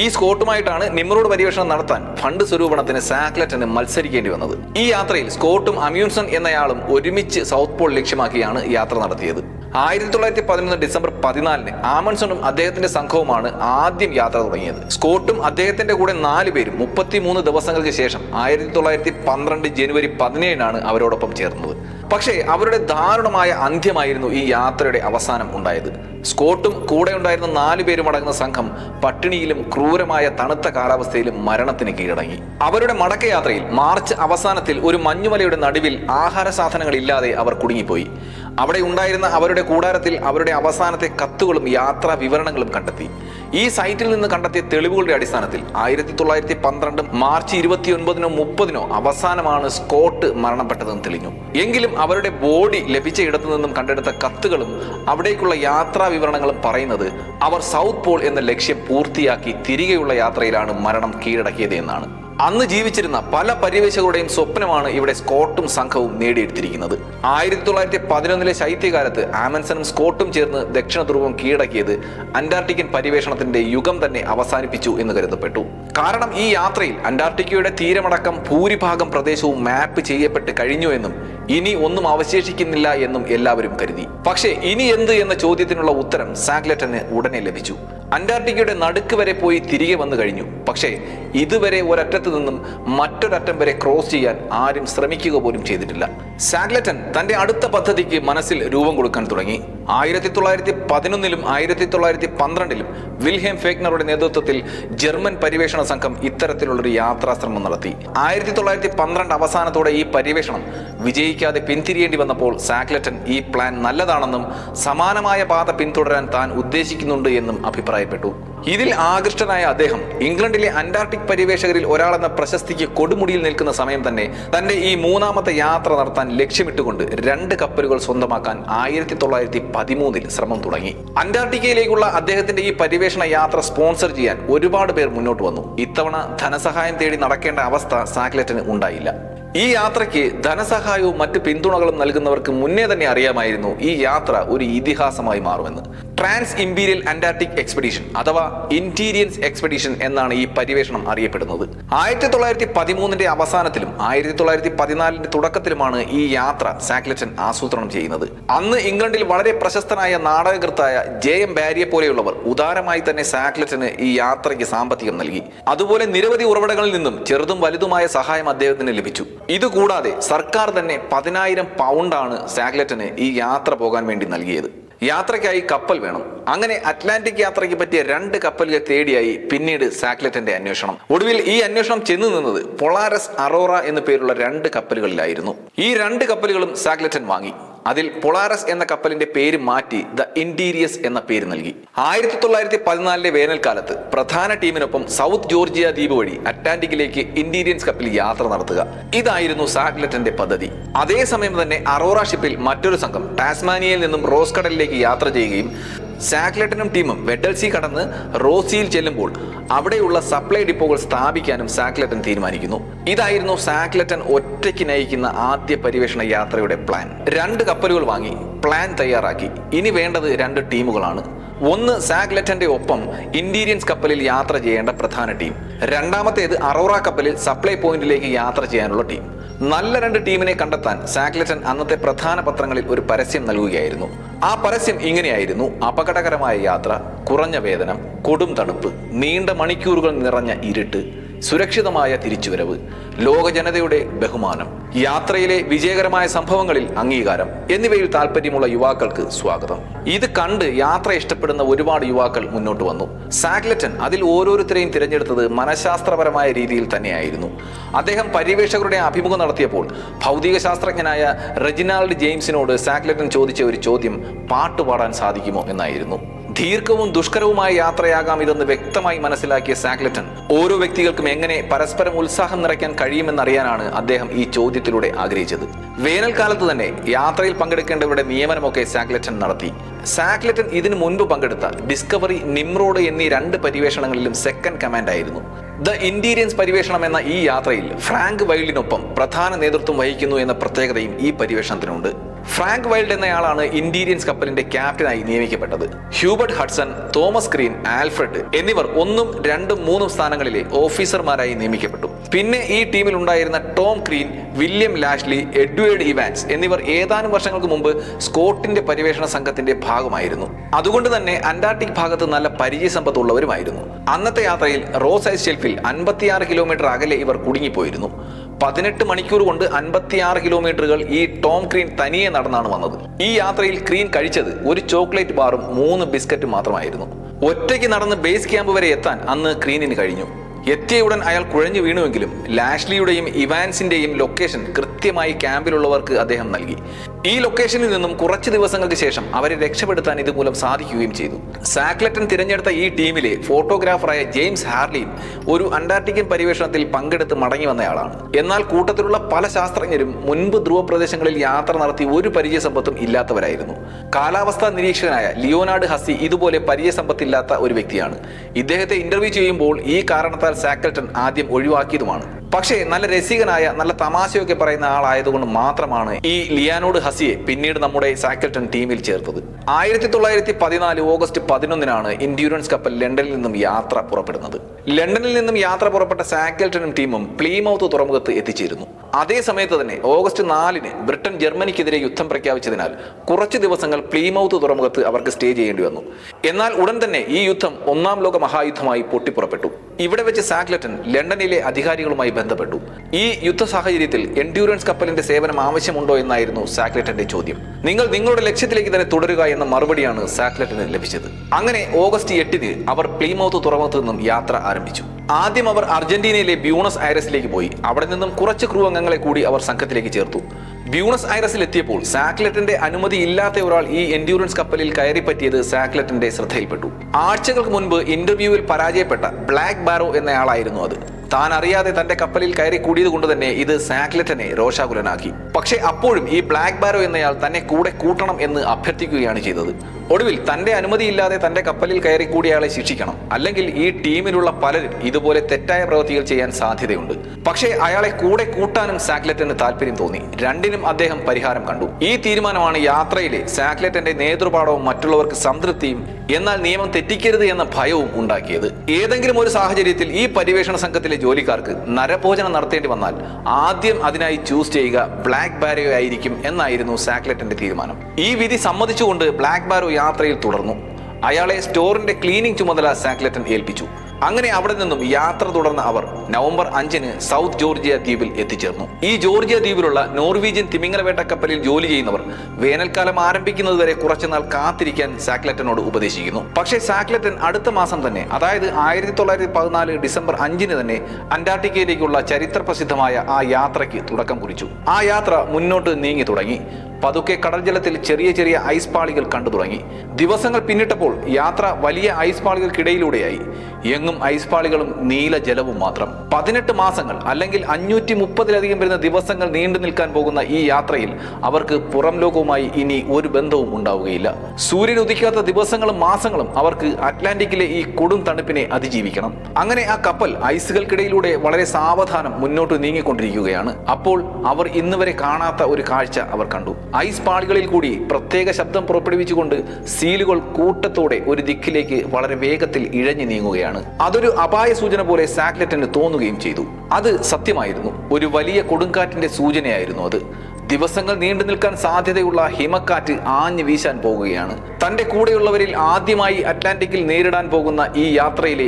ഈ സ്കോട്ടുമായിട്ടാണ് നിമ്രോഡ് പര്യവേഷണം നടത്താൻ ഫണ്ട് സ്വരൂപണത്തിന് സാക്ലറ്റന് മത്സരിക്കേണ്ടി വന്നത്. ഈ യാത്രയിൽ സ്കോട്ടും അമ്യൂൺസൺ എന്നയാളും ഒരുമിച്ച് സൗത്ത് പോൾ ലക്ഷ്യമാക്കിയാണ് യാത്ര നടത്തിയത്. ആയിരത്തി തൊള്ളായിരത്തി പതിനൊന്ന് ഡിസംബർ പതിനാലിന് ആമൺസണും അദ്ദേഹത്തിന്റെ സംഘവുമാണ് ആദ്യം യാത്ര തുടങ്ങിയത്. സ്കോട്ടും അദ്ദേഹത്തിന്റെ കൂടെ നാല് പേരും മുപ്പത്തിമൂന്ന് ദിവസങ്ങൾക്ക് ശേഷം ആയിരത്തി തൊള്ളായിരത്തി പന്ത്രണ്ട് ജനുവരി പതിനേഴിനാണ് അവരോടൊപ്പം ചേർന്നത്. പക്ഷേ അവരുടെ ദാരുണമായ അന്ത്യമായിരുന്നു ഈ യാത്രയുടെ അവസാനം ഉണ്ടായത്. സ്കോട്ടും കൂടെ ഉണ്ടായിരുന്ന നാലു പേരും അടങ്ങുന്ന സംഘം പട്ടിണിയിലും ക്രൂരമായ തണുത്ത കാലാവസ്ഥയിലും മരണത്തിന് കീഴടങ്ങി. അവരുടെ മടക്കയാത്രയിൽ മാർച്ച് അവസാനത്തിൽ ഒരു മഞ്ഞുമലയുടെ നടുവിൽ ആഹാര സാധനങ്ങൾ ഇല്ലാതെ അവർ കുടുങ്ങിപ്പോയി. അവിടെ ഉണ്ടായിരുന്ന അവരുടെ കൂടാരത്തിൽ അവരുടെ അവസാനത്തെ കത്തുകളും യാത്രാ വിവരണങ്ങളും കണ്ടെത്തി. ഈ സൈറ്റിൽ നിന്ന് കണ്ടെത്തിയ തെളിവുകളുടെ അടിസ്ഥാനത്തിൽ ആയിരത്തി തൊള്ളായിരത്തി പന്ത്രണ്ട് മാർച്ച് ഇരുപത്തിയൊൻപതിനോ മുപ്പതിനോ അവസാനമാണ് സ്കോട്ട് മരണപ്പെട്ടതെന്ന് തെളിഞ്ഞു. എങ്കിലും അവരുടെ ബോഡി ലഭിച്ച ഇടത്തു നിന്നും കണ്ടെടുത്ത കത്തുകളും അവിടേക്കുള്ള യാത്രാ വിവരണങ്ങളും പറയുന്നത് അവർ സൗത്ത് പോൾ എന്ന ലക്ഷ്യം പൂർത്തിയാക്കി തിരികെയുള്ള യാത്രയിലാണ് മരണം കീഴടക്കിയത് എന്നാണ്. അന്ന് ജീവിച്ചിരുന്ന പല പര്യവേശകരുടെയും സ്വപ്നമാണ് ഇവിടെ സ്കോട്ടും സംഘവും നേടിയെടുത്തിരിക്കുന്നത്. ആയിരത്തി തൊള്ളായിരത്തി പതിനൊന്നിലെ ശൈത്യകാലത്ത് ആമൻസണും സ്കോട്ടും ചേർന്ന് ദക്ഷിണ ധ്രുവം കീഴടക്കിയത് അന്റാർട്ടിക്കൻ പര്യവേഷണത്തിന്റെ യുഗം തന്നെ അവസാനിപ്പിച്ചു എന്ന് കരുതപ്പെട്ടു. കാരണം ഈ യാത്രയിൽ അന്റാർട്ടിക്കയുടെ തീരമടക്കം ഭൂരിഭാഗം പ്രദേശവും മാപ്പ് ചെയ്യപ്പെട്ട് കഴിഞ്ഞു എന്നും ഇനി ഒന്നും അവശേഷിക്കുന്നില്ല എന്നും എല്ലാവരും കരുതി. പക്ഷേ ഇനി എന്ത് എന്ന ചോദ്യത്തിനുള്ള ഉത്തരം സാഗ്ലറ്റന് ഉടനെ ലഭിച്ചു. അന്റാർട്ടിക്കയുടെ നടുക്ക് വരെ പോയി തിരികെ വന്നു കഴിഞ്ഞു. പക്ഷേ ഇതുവരെ ഒരറ്റത്ത് നിന്നും മറ്റൊരറ്റം വരെ ക്രോസ് ചെയ്യാൻ ആരും ശ്രമിക്കുക പോലും ചെയ്തിട്ടില്ല. സാഗ്ലറ്റൻ തന്റെ അടുത്ത പദ്ധതിക്ക് മനസ്സിൽ രൂപം കൊടുക്കാൻ തുടങ്ങി. ആയിരത്തി തൊള്ളായിരത്തി പതിനൊന്നിലും ആയിരത്തി തൊള്ളായിരത്തി പന്ത്രണ്ടിലും വിൽഹേം ഫേക്നറുടെ നേതൃത്വത്തിൽ ജർമ്മൻ പര്യവേഷണ സംഘം ഇത്തരത്തിലുള്ളൊരു യാത്രാശ്രമം നടത്തി. ആയിരത്തി തൊള്ളായിരത്തി പന്ത്രണ്ട് അവസാനത്തോടെ ഈ പര്യവേഷണം വിജയിക്കാതെ പിന്തിരിയേണ്ടി വന്നപ്പോൾ സാക്ലറ്റൻ ഈ പ്ലാൻ നല്ലതാണെന്നും സമാനമായ പാത പിന്തുടരാൻ താൻ ഉദ്ദേശിക്കുന്നുണ്ട് എന്നും അഭിപ്രായപ്പെട്ടു. ഇതിൽ ആകൃഷ്ടനായ അദ്ദേഹം ഇംഗ്ലണ്ടിലെ അന്റാർട്ടിക് പര്യവേഷകരിൽ ഒരാളെന്ന പ്രശസ്തിക്ക് കൊടുമുടിയിൽ നിൽക്കുന്ന സമയം തന്നെ തന്റെ ഈ മൂന്നാമത്തെ യാത്ര നടത്താൻ ലക്ഷ്യമിട്ടുകൊണ്ട് രണ്ട് കപ്പലുകൾ സ്വന്തമാക്കാൻ ആയിരത്തി തൊള്ളായിരത്തി പതിമൂന്നിൽ ശ്രമം തുടങ്ങി. അന്റാർട്ടിക്കയിലേക്കുള്ള അദ്ദേഹത്തിന്റെ ഈ പര്യവേഷണ യാത്ര സ്പോൺസർ ചെയ്യാൻ ഒരുപാട് പേർ മുന്നോട്ട് വന്നു. ഇത്തവണ ധനസഹായം തേടി നടക്കേണ്ട അവസ്ഥ സാക്ലറ്റിന് ഉണ്ടായില്ല. ഈ യാത്രയ്ക്ക് ധനസഹായവും മറ്റ് പിന്തുണകളും നൽകുന്നവർക്ക് മുന്നേ തന്നെ അറിയാമായിരുന്നു ഈ യാത്ര ഒരു ഇതിഹാസമായി മാറുമെന്ന്. ട്രാൻസ് ഇംപീരിയൽ അന്റാർട്ടിക് എക്സ്പെഡീഷൻ അഥവാ ഇന്റീരിയൻസ് എക്സ്പെഡീഷൻ എന്നാണ് ഈ പര്യവേഷണം അറിയപ്പെടുന്നത്. ആയിരത്തി തൊള്ളായിരത്തി പതിമൂന്നിന്റെ അവസാനത്തിലും ആയിരത്തി തൊള്ളായിരത്തി പതിനാലിന്റെ തുടക്കത്തിലുമാണ് ഈ യാത്ര സാക്ലറ്റൻ ആസൂത്രണം ചെയ്യുന്നത്. അന്ന് ഇംഗ്ലണ്ടിൽ വളരെ പ്രശസ്തനായ നാടകകൃത്തായ ജെ എം ബാരിയെ പോലെയുള്ളവർ ഉദാരമായി തന്നെ സാക്ലറ്റന് ഈ യാത്രയ്ക്ക് സാമ്പത്തികം നൽകി. അതുപോലെ നിരവധി ഉറവിടങ്ങളിൽ നിന്നും ചെറുതും വലുതുമായ സഹായം അദ്ദേഹത്തിന് ലഭിച്ചു. ഇതുകൂടാതെ സർക്കാർ തന്നെ പതിനായിരം പൗണ്ടാണ് സാഗ്ലറ്റിന് ഈ യാത്ര പോകാൻ വേണ്ടി നൽകിയത്. യാത്രയ്ക്കായി കപ്പൽ വേണം. അങ്ങനെ അറ്റ്ലാന്റിക് യാത്രയ്ക്ക് പറ്റിയ രണ്ട് കപ്പലുകൾ തേടിയായി പിന്നീട് സാക്ലറ്റന്റെ അന്വേഷണം. ഒടുവിൽ ഈ അന്വേഷണം ചെന്നു നിന്നത് പൊളാരസ് അറോറ എന്നു പേരുള്ള രണ്ട് കപ്പലുകളിലായിരുന്നു. ഈ രണ്ട് കപ്പലുകളും സാക്ലറ്റൻ വാങ്ങി. അതിൽ പൊളാറസ് എന്ന കപ്പലിന്റെ പേര് മാറ്റി ദ ഇന്റീരിയസ് എന്ന പേര് നൽകി. ആയിരത്തി തൊള്ളായിരത്തി പതിനാലിലെ വേനൽക്കാലത്ത് പ്രധാന ടീമിനൊപ്പം സൗത്ത് ജോർജിയ ദ്വീപ് വഴി അറ്റ്ലാന്റിക്കിലേക്ക് ഇന്റീരിയൻസ് കപ്പിൽ യാത്ര നടത്തുക. ഇതായിരുന്നു സാഗ്ലറ്റന്റെ പദ്ധതി. അതേസമയം തന്നെ അറോറ ഷിപ്പിൽ മറ്റൊരു സംഘം ടാസ്മാനിയയിൽ നിന്നും റോസ് കടലിലേക്ക് യാത്ര ചെയ്യുകയും സാക്ലറ്റനും ടീമും വെഡൽസി കടന്ന് റോസിയിൽ ചെല്ലുമ്പോൾ അവിടെയുള്ള സപ്ലൈ ഡിപ്പോകൾ സ്ഥാപിക്കാനും സാക്ലറ്റൻ തീരുമാനിക്കുന്നു. ഇതായിരുന്നു സാക്ലറ്റൻ ഒറ്റയ്ക്ക് നയിക്കുന്ന ആദ്യ പര്യവേഷണ യാത്രയുടെ പ്ലാൻ. രണ്ട് കപ്പലുകൾ വാങ്ങി പ്ലാൻ തയ്യാറാക്കി. ഇനി വേണ്ടത് രണ്ട് ടീമുകളാണ്. ഒന്ന് സാഗ്ലറ്റന്റെ ഒപ്പം ഇന്റീരിയൻസ് കപ്പലിൽ യാത്ര ചെയ്യേണ്ട പ്രധാന ടീം. രണ്ടാമത്തേത് അറോറ കപ്പലിൽ സപ്ലൈ പോയിന്റിലേക്ക് യാത്ര ചെയ്യാനുള്ള ടീം. നല്ല രണ്ട് ടീമിനെ കണ്ടെത്താൻ സാഗ്ലറ്റൻ അന്നത്തെ പ്രധാന പത്രങ്ങളിൽ ഒരു പരസ്യം നൽകുകയായിരുന്നു. ആ പരസ്യം ഇങ്ങനെയായിരുന്നു. അപകടകരമായ യാത്ര കുറഞ്ഞ വേതനം കൊടും തണുപ്പ് നീണ്ട മണിക്കൂറുകൾ നിറഞ്ഞ ഇരുട്ട് സുരക്ഷിതമായ തിരിച്ചുവരവ് ലോകജനതയുടെ ബഹുമാനം യാത്രയിലെ വിജയകരമായ സംഭവങ്ങളിൽ അംഗീകാരം എന്നിവയിൽ താല്പര്യമുള്ള യുവാക്കൾക്ക് സ്വാഗതം. ഇത് കണ്ട് യാത്ര ഇഷ്ടപ്പെടുന്ന ഒരുപാട് യുവാക്കൾ മുന്നോട്ട് വന്നു. സാഗ്ലറ്റൻ അതിൽ ഓരോരുത്തരെയും തിരഞ്ഞെടുത്തത് മനഃശാസ്ത്രപരമായ രീതിയിൽ തന്നെയായിരുന്നു. അദ്ദേഹം പര്യവേഷകരുടെ അഭിമുഖം നടത്തിയപ്പോൾ ഭൗതിക ശാസ്ത്രജ്ഞനായ റെജിനാൾഡ് ജെയിംസിനോട് സാഗ്ലറ്റൻ ചോദിച്ച ഒരു ചോദ്യം പാട്ടുപാടാൻ സാധിക്കുമോ എന്നായിരുന്നു. ദീർഘവും ദുഷ്കരവുമായ യാത്രയാകാം ഇതെന്ന് വ്യക്തമായി മനസ്സിലാക്കിയ സാക്ലറ്റൺ ഓരോ വ്യക്തികൾക്കും എങ്ങനെ പരസ്പരം ഉത്സാഹം നിറയ്ക്കാൻ കഴിയുമെന്നറിയാനാണ് അദ്ദേഹം ഈ ചോദ്യത്തിലൂടെ ആഗ്രഹിച്ചത്. വേനൽക്കാലത്ത് തന്നെ യാത്രയിൽ പങ്കെടുക്കേണ്ടവരുടെ നിയമനമൊക്കെ സാക്ലറ്റൺ നടത്തി. സാക്ലറ്റൻ ഇതിനു മുൻപ് പങ്കെടുത്ത ഡിസ്കവറി നിംറോഡ് എന്നീ രണ്ട് പര്യവേഷണങ്ങളിലും സെക്കൻഡ് കമാൻഡ് ആയിരുന്നു. ദ ഇന്റീരിയൻസ് പര്യവേഷണം എന്ന ഈ യാത്രയിൽ ഫ്രാങ്ക് വൈൽഡിനൊപ്പം പ്രധാന നേതൃത്വം വഹിക്കുന്നു എന്ന പ്രത്യേകതയും ഈ പര്യവേഷണത്തിനുണ്ട് ഫ്രാങ്ക് വൈൽഡ് എന്നയാളാണ് ഇന്റീരിയൻസ് കപ്പലിന്റെ ക്യാപ്റ്റനായി നിയമിക്കപ്പെട്ടത്. Hubert Hudson Thomas Green Alfred എന്നിവർ ഒന്നും രണ്ടും മൂന്നും സ്ഥാനങ്ങളിലെ ഓഫീസർമാരായി നിയമിക്കപ്പെട്ടു. പിന്നെ ഈ ടീമിൽ ഉണ്ടായിരുന്ന Tom Crean William Lashly Edward Evans എന്നിവർ ഏതാനും വർഷങ്ങൾക്ക് മുമ്പ് സ്കോട്ടിന്റെ പര്യവേഷണ സംഘത്തിന്റെ ഭാഗമായിരുന്നു. അതുകൊണ്ട് തന്നെ അന്റാർട്ടിക് ഭാഗത്ത് നല്ല പരിചയസമ്പത്തുള്ളവരുമായിരുന്നു അന്നത്തെ യാത്രയിൽ റോസ് ഐസ് ഷെൽഫിൽ അൻപത്തിയാറ് കിലോമീറ്റർ അകലെ ഇവർ കുടുങ്ങിപ്പോയിരുന്നു. പതിനെട്ട് മണിക്കൂർ കൊണ്ട് അൻപത്തിയാറ് കിലോമീറ്ററുകൾ ഈ ടോം ക്രീൻ തനിയെ നടന്നാണ് വന്നത്. ഈ യാത്രയിൽ ക്രീൻ കഴിച്ചത് ഒരു ചോക്ലേറ്റ് ബാറും മൂന്ന് ബിസ്ക്കറ്റും മാത്രമായിരുന്നു. ഒറ്റയ്ക്ക് നടന്ന് ബേസ് ക്യാമ്പ് വരെ എത്താൻ അന്ന് ക്രീനിന് കഴിഞ്ഞു. എത്തിയ ഉടൻ അയാൾ കുഴഞ്ഞു വീണുവെങ്കിലും ലാഷ്ലിയുടെയും ഇവാൻസിന്റെയും ലൊക്കേഷൻ കൃത്യമായി ക്യാമ്പിലുള്ളവർക്ക് അദ്ദേഹം നൽകി. ഈ ലൊക്കേഷനിൽ നിന്നും കുറച്ച് ദിവസങ്ങൾക്ക് ശേഷം അവരെ രക്ഷപ്പെടുത്താൻ ഇതുമൂലം സാധിക്കുകയും ചെയ്തു. സാക്ലറ്റൻ തിരഞ്ഞെടുത്ത ഈ ടീമിലെ ഫോട്ടോഗ്രാഫറായ ജെയിംസ് ഹാർലിയും ഒരു അന്റാർട്ടിക്കൻ പര്യവേഷണത്തിൽ പങ്കെടുത്ത് മടങ്ങി വന്നയാളാണ്. എന്നാൽ കൂട്ടത്തിലുള്ള പല ശാസ്ത്രജ്ഞരും മുൻപ് ധ്രുവ പ്രദേശങ്ങളിൽ യാത്ര നടത്തി ഒരു പരിചയസമ്പത്തും ഇല്ലാത്തവരായിരുന്നു. കാലാവസ്ഥാ നിരീക്ഷകനായ ലിയോനാർഡ് ഹസി ഇതുപോലെ പരിചയസമ്പത്തില്ലാത്ത ഒരു വ്യക്തിയാണ്. ഇദ്ദേഹത്തെ ഇന്റർവ്യൂ ചെയ്യുമ്പോൾ ഈ കാരണത്താൽ സാക്ലറ്റൻ ആദ്യം ഒഴിവാക്കിയതുമാണ്. പക്ഷേ നല്ല രസികനായ നല്ല തമാശയൊക്കെ പറയുന്ന ആളായതുകൊണ്ട് മാത്രമാണ് ഈ ലിയാനോഡ് ഹസിയെ പിന്നീട് നമ്മുടെ സാക്കൽട്ടൺ ടീമിൽ ചേർത്തത്. ആയിരത്തി തൊള്ളായിരത്തി പതിനാല് ഓഗസ്റ്റ് പതിനൊന്നിനാണ് ഇൻഡ്യൂറൻസ് കപ്പൽ ലണ്ടനിൽ നിന്നും യാത്ര പുറപ്പെടുന്നത്. ലണ്ടനിൽ നിന്നും യാത്ര പുറപ്പെട്ട സാക്കൽട്ടണും ടീമും പ്ലീമൌത്ത് തുറമുഖത്ത് എത്തിച്ചേരുന്നു. അതേ സമയത്ത് തന്നെ ഓഗസ്റ്റ് നാലിന് ബ്രിട്ടൻ ജർമ്മനിക്കെതിരെ യുദ്ധം പ്രഖ്യാപിച്ചതിനാൽ കുറച്ച് ദിവസങ്ങൾ പ്ലീമൌത്ത് തുറമുഖത്ത് അവർക്ക് സ്റ്റേ ചെയ്യേണ്ടി വന്നു. എന്നാൽ ഉടൻ തന്നെ ഈ യുദ്ധം ഒന്നാം ലോക മഹായുദ്ധമായി പൊട്ടിപ്പുറപ്പെട്ടു. ഇവിടെ വെച്ച് സാക്ലറ്റൻ ലണ്ടനിലെ അധികാരികളുമായി ബന്ധപ്പെട്ടു. ഈ യുദ്ധ സാഹചര്യത്തിൽ എൻഡ്യൂറൻസ് കപ്പലിന്റെ സേവനം ആവശ്യമുണ്ടോ എന്നായിരുന്നു സാക്ലറ്റന്റെ ചോദ്യം. നിങ്ങൾ നിങ്ങളുടെ ലക്ഷ്യത്തിലേക്ക് തന്നെ തുടരുക എന്ന മറുപടിയാണ് സാക്ലറ്റിന് ലഭിച്ചത്. അങ്ങനെ ഓഗസ്റ്റ് എട്ടിന് അവർ പ്ലീമൌത്ത് തുറമുഖത്ത് നിന്നും യാത്ര ആരംഭിച്ചു. ആദ്യം അവർ അർജന്റീനയിലെ ബ്യൂണസ് ഐറസിലേക്ക് പോയി. അവിടെ നിന്നും കുറച്ച് ക്രൂ അംഗങ്ങളെ കൂടി അവർ സംഘത്തിലേക്ക് ചേർത്തു. ബ്യൂണസ് ഐറസിൽ എത്തിയപ്പോൾ സാക്ലറ്റിന്റെ അനുമതി ഇല്ലാത്ത ഒരാൾ ഈ എൻഡ്യൂറൻസ് കപ്പലിൽ കയറി പറ്റിയത് സാക്ലറ്റിന്റെ ശ്രദ്ധയിൽപ്പെട്ടു. ആഴ്ചകൾക്ക് മുൻപ് ഇന്റർവ്യൂവിൽ പരാജയപ്പെട്ട ബ്ലാക്ക് ബാരോ എന്നയാളായിരുന്നു അത്. താൻ അറിയാതെ തന്റെ കപ്പലിൽ കയറി കൂടിയത് കൊണ്ട് തന്നെ ഇത് സാക്ലറ്റനെ രോഷാകുലനാക്കി. പക്ഷേ അപ്പോഴും ഈ ബ്ലാക്ക് ബാരോ എന്നയാൾ തന്നെ കൂടെ കൂട്ടണം എന്ന് അഭ്യർത്ഥിക്കുകയാണ് ചെയ്തത്. ഒടുവിൽ തന്റെ അനുമതിയില്ലാതെ തന്റെ കപ്പലിൽ കയറി കൂടിയയാളെ ശിക്ഷിക്കണം. അല്ലെങ്കിൽ ഈ ടീമിലുള്ള പലരും ഇതുപോലെ തെറ്റായ പ്രവൃത്തികൾ ചെയ്യാൻ സാധ്യതയുണ്ട്. പക്ഷേ അയാളെ കൂടെ കൂട്ടാനും സാക്ലറ്റിന് താല്പര്യം തോന്നി. രണ്ടിനും അദ്ദേഹം പരിഹാരം കണ്ടു. ഈ തീരുമാനമാണ് യാത്രയിലെ സാക്ലറ്റിന്റെ നേതൃപാഠവും മറ്റുള്ളവർക്ക് സംതൃപ്തിയും എന്നാൽ നിയമം തെറ്റിക്കരുത് എന്ന ഭയവും ഉണ്ടാക്കിയത്. ഏതെങ്കിലും ഒരു സാഹചര്യത്തിൽ ഈ പര്യവേഷണ സംഘത്തിലെ ജോലിക്കാർക്ക് നരഭോജനം നടത്തേണ്ടി വന്നാൽ ആദ്യം അതിനായി ചൂസ് ചെയ്യുക ബ്ലാക്ക് ബാരോ ആയിരിക്കും എന്നായിരുന്നു സാക്ലറ്റിന്റെ തീരുമാനം. ഈ വിധി സമ്മതിച്ചുകൊണ്ട് ബ്ലാക്ക് ബാരോ യാത്രയിൽ തുടർന്നു. അയാളെ സ്റ്റോറിന്റെ ക്ലീനിംഗ് ചുമതല സാക്ലറ്റൻ ഏൽപ്പിച്ചു. അങ്ങനെ അവിടെ നിന്നും യാത്ര തുടർന്ന അവർ നവംബർ അഞ്ചിന് സൗത്ത് ജോർജിയ ദ്വീപിൽ എത്തിച്ചേർന്നു. ഈ ജോർജിയ ദ്വീപിലുള്ള നോർവീജിയൻ തിമിംഗലവേട്ട കപ്പലിൽ ജോലി ചെയ്യുന്നവർ വേനൽക്കാലം ആരംഭിക്കുന്നത് വരെ കുറച്ചുനാൾ കാത്തിരിക്കാൻ സാക്ലറ്റനോട് ഉപദേശിക്കുന്നു. പക്ഷേ സാക്ലറ്റൻ അടുത്ത മാസം തന്നെ അതായത് ആയിരത്തി തൊള്ളായിരത്തി പതിനാല് ഡിസംബർ അഞ്ചിന് തന്നെ അന്റാർട്ടിക്കയിലേക്കുള്ള ചരിത്ര പ്രസിദ്ധമായ ആ യാത്രയ്ക്ക് തുടക്കം കുറിച്ചു. ആ യാത്ര മുന്നോട്ട് നീങ്ങി തുടങ്ങി. പതുക്കെ കടൽ ജലത്തിൽ ചെറിയ ചെറിയ ഐസ് പാളികൾ കണ്ടു തുടങ്ങി. ദിവസങ്ങൾ പിന്നിട്ടപ്പോൾ യാത്ര വലിയ ഐസ് പാളികൾക്കിടയിലൂടെയായി. എങ്ങും ഐസ് പാളികളും നീല ജലവും മാത്രം. പതിനെട്ട് മാസങ്ങൾ അല്ലെങ്കിൽ അഞ്ഞൂറ്റി മുപ്പതിലധികം വരുന്ന ദിവസങ്ങൾ നീണ്ടു നിൽക്കാൻ പോകുന്ന ഈ യാത്രയിൽ അവർക്ക് പുറം ലോകവുമായി ഇനി ഒരു ബന്ധവും ഉണ്ടാവുകയില്ല. സൂര്യൻ ഉദിക്കാത്ത ദിവസങ്ങളും മാസങ്ങളും അവർക്ക് അറ്റ്ലാന്റിക്കിലെ ഈ കൊടും തണുപ്പിനെ അതിജീവിക്കണം. അങ്ങനെ ആ കപ്പൽ ഐസുകൾക്കിടയിലൂടെ വളരെ സാവധാനം മുന്നോട്ട് നീങ്ങിക്കൊണ്ടിരിക്കുകയാണ്. അപ്പോൾ അവർ ഇന്നുവരെ കാണാത്ത ഒരു കാഴ്ച അവർ കണ്ടു. ഐസ് പാളികളിൽ കൂടി പ്രത്യേക ശബ്ദം പുറപ്പെടുവിച്ചുകൊണ്ട് സീലുകൾ കൂട്ടത്തോടെ ഒരു ദിക്കിലേക്ക് വളരെ വേഗത്തിൽ ഇഴഞ്ഞു നീങ്ങുകയാണ്. അതൊരു അപായ സൂചന പോലെ സാറ്റലൈറ്റിന് തോന്നുകയും ചെയ്തു. അത് സത്യമായിരുന്നു. ഒരു വലിയ കൊടുങ്കാറ്റിന്റെ സൂചനയായിരുന്നു അത്. ദിവസങ്ങൾ നീണ്ടു നിൽക്കാൻ സാധ്യതയുള്ള ഹിമക്കാറ്റ് ആഞ്ഞു വീശാൻ പോകുകയാണ്. തന്റെ കൂടെയുള്ളവരിൽ ആദ്യമായി അറ്റ്ലാന്റിക്കിൽ നേരിടാൻ പോകുന്ന ഈ യാത്രയിലെ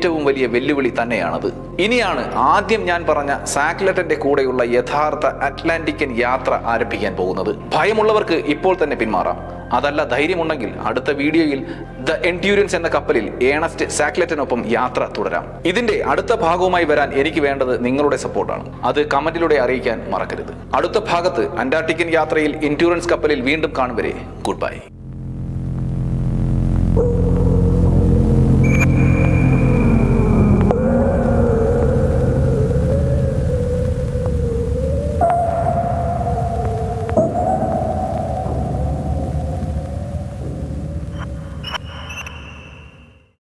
ഏറ്റവും വലിയ വെല്ലുവിളി തന്നെയാണത്. ഇനിയാണ് ആദ്യം ഞാൻ പറഞ്ഞ സാക്ലറ്റന്റെ കൂടെയുള്ള യഥാർത്ഥ അറ്റ്ലാന്റിക്കൻ യാത്ര ആരംഭിക്കാൻ പോകുന്നത്. ഭയമുള്ളവർക്ക് ഇപ്പോൾ തന്നെ പിന്മാറാം. അതല്ല ധൈര്യമുണ്ടെങ്കിൽ അടുത്ത വീഡിയോയിൽ ദ എൻഡ്യൂരൻസ് എന്ന കപ്പലിൽ ഏണസ്റ്റ് സാക്ലറ്റിനൊപ്പം യാത്ര തുടരാം. ഇതിന്റെ അടുത്ത ഭാഗവുമായി വരാൻ എനിക്ക് വേണ്ടത് നിങ്ങളുടെ സപ്പോർട്ടാണ്. അത് കമന്റിലൂടെ അറിയിക്കാൻ മറക്കരുത്. അടുത്ത ഭാഗത്ത് അന്റാർട്ടിക്കൻ യാത്രയിൽ എൻഡ്യൂറൻസ് കപ്പലിൽ വീണ്ടും കാണും വരെ. Good bye.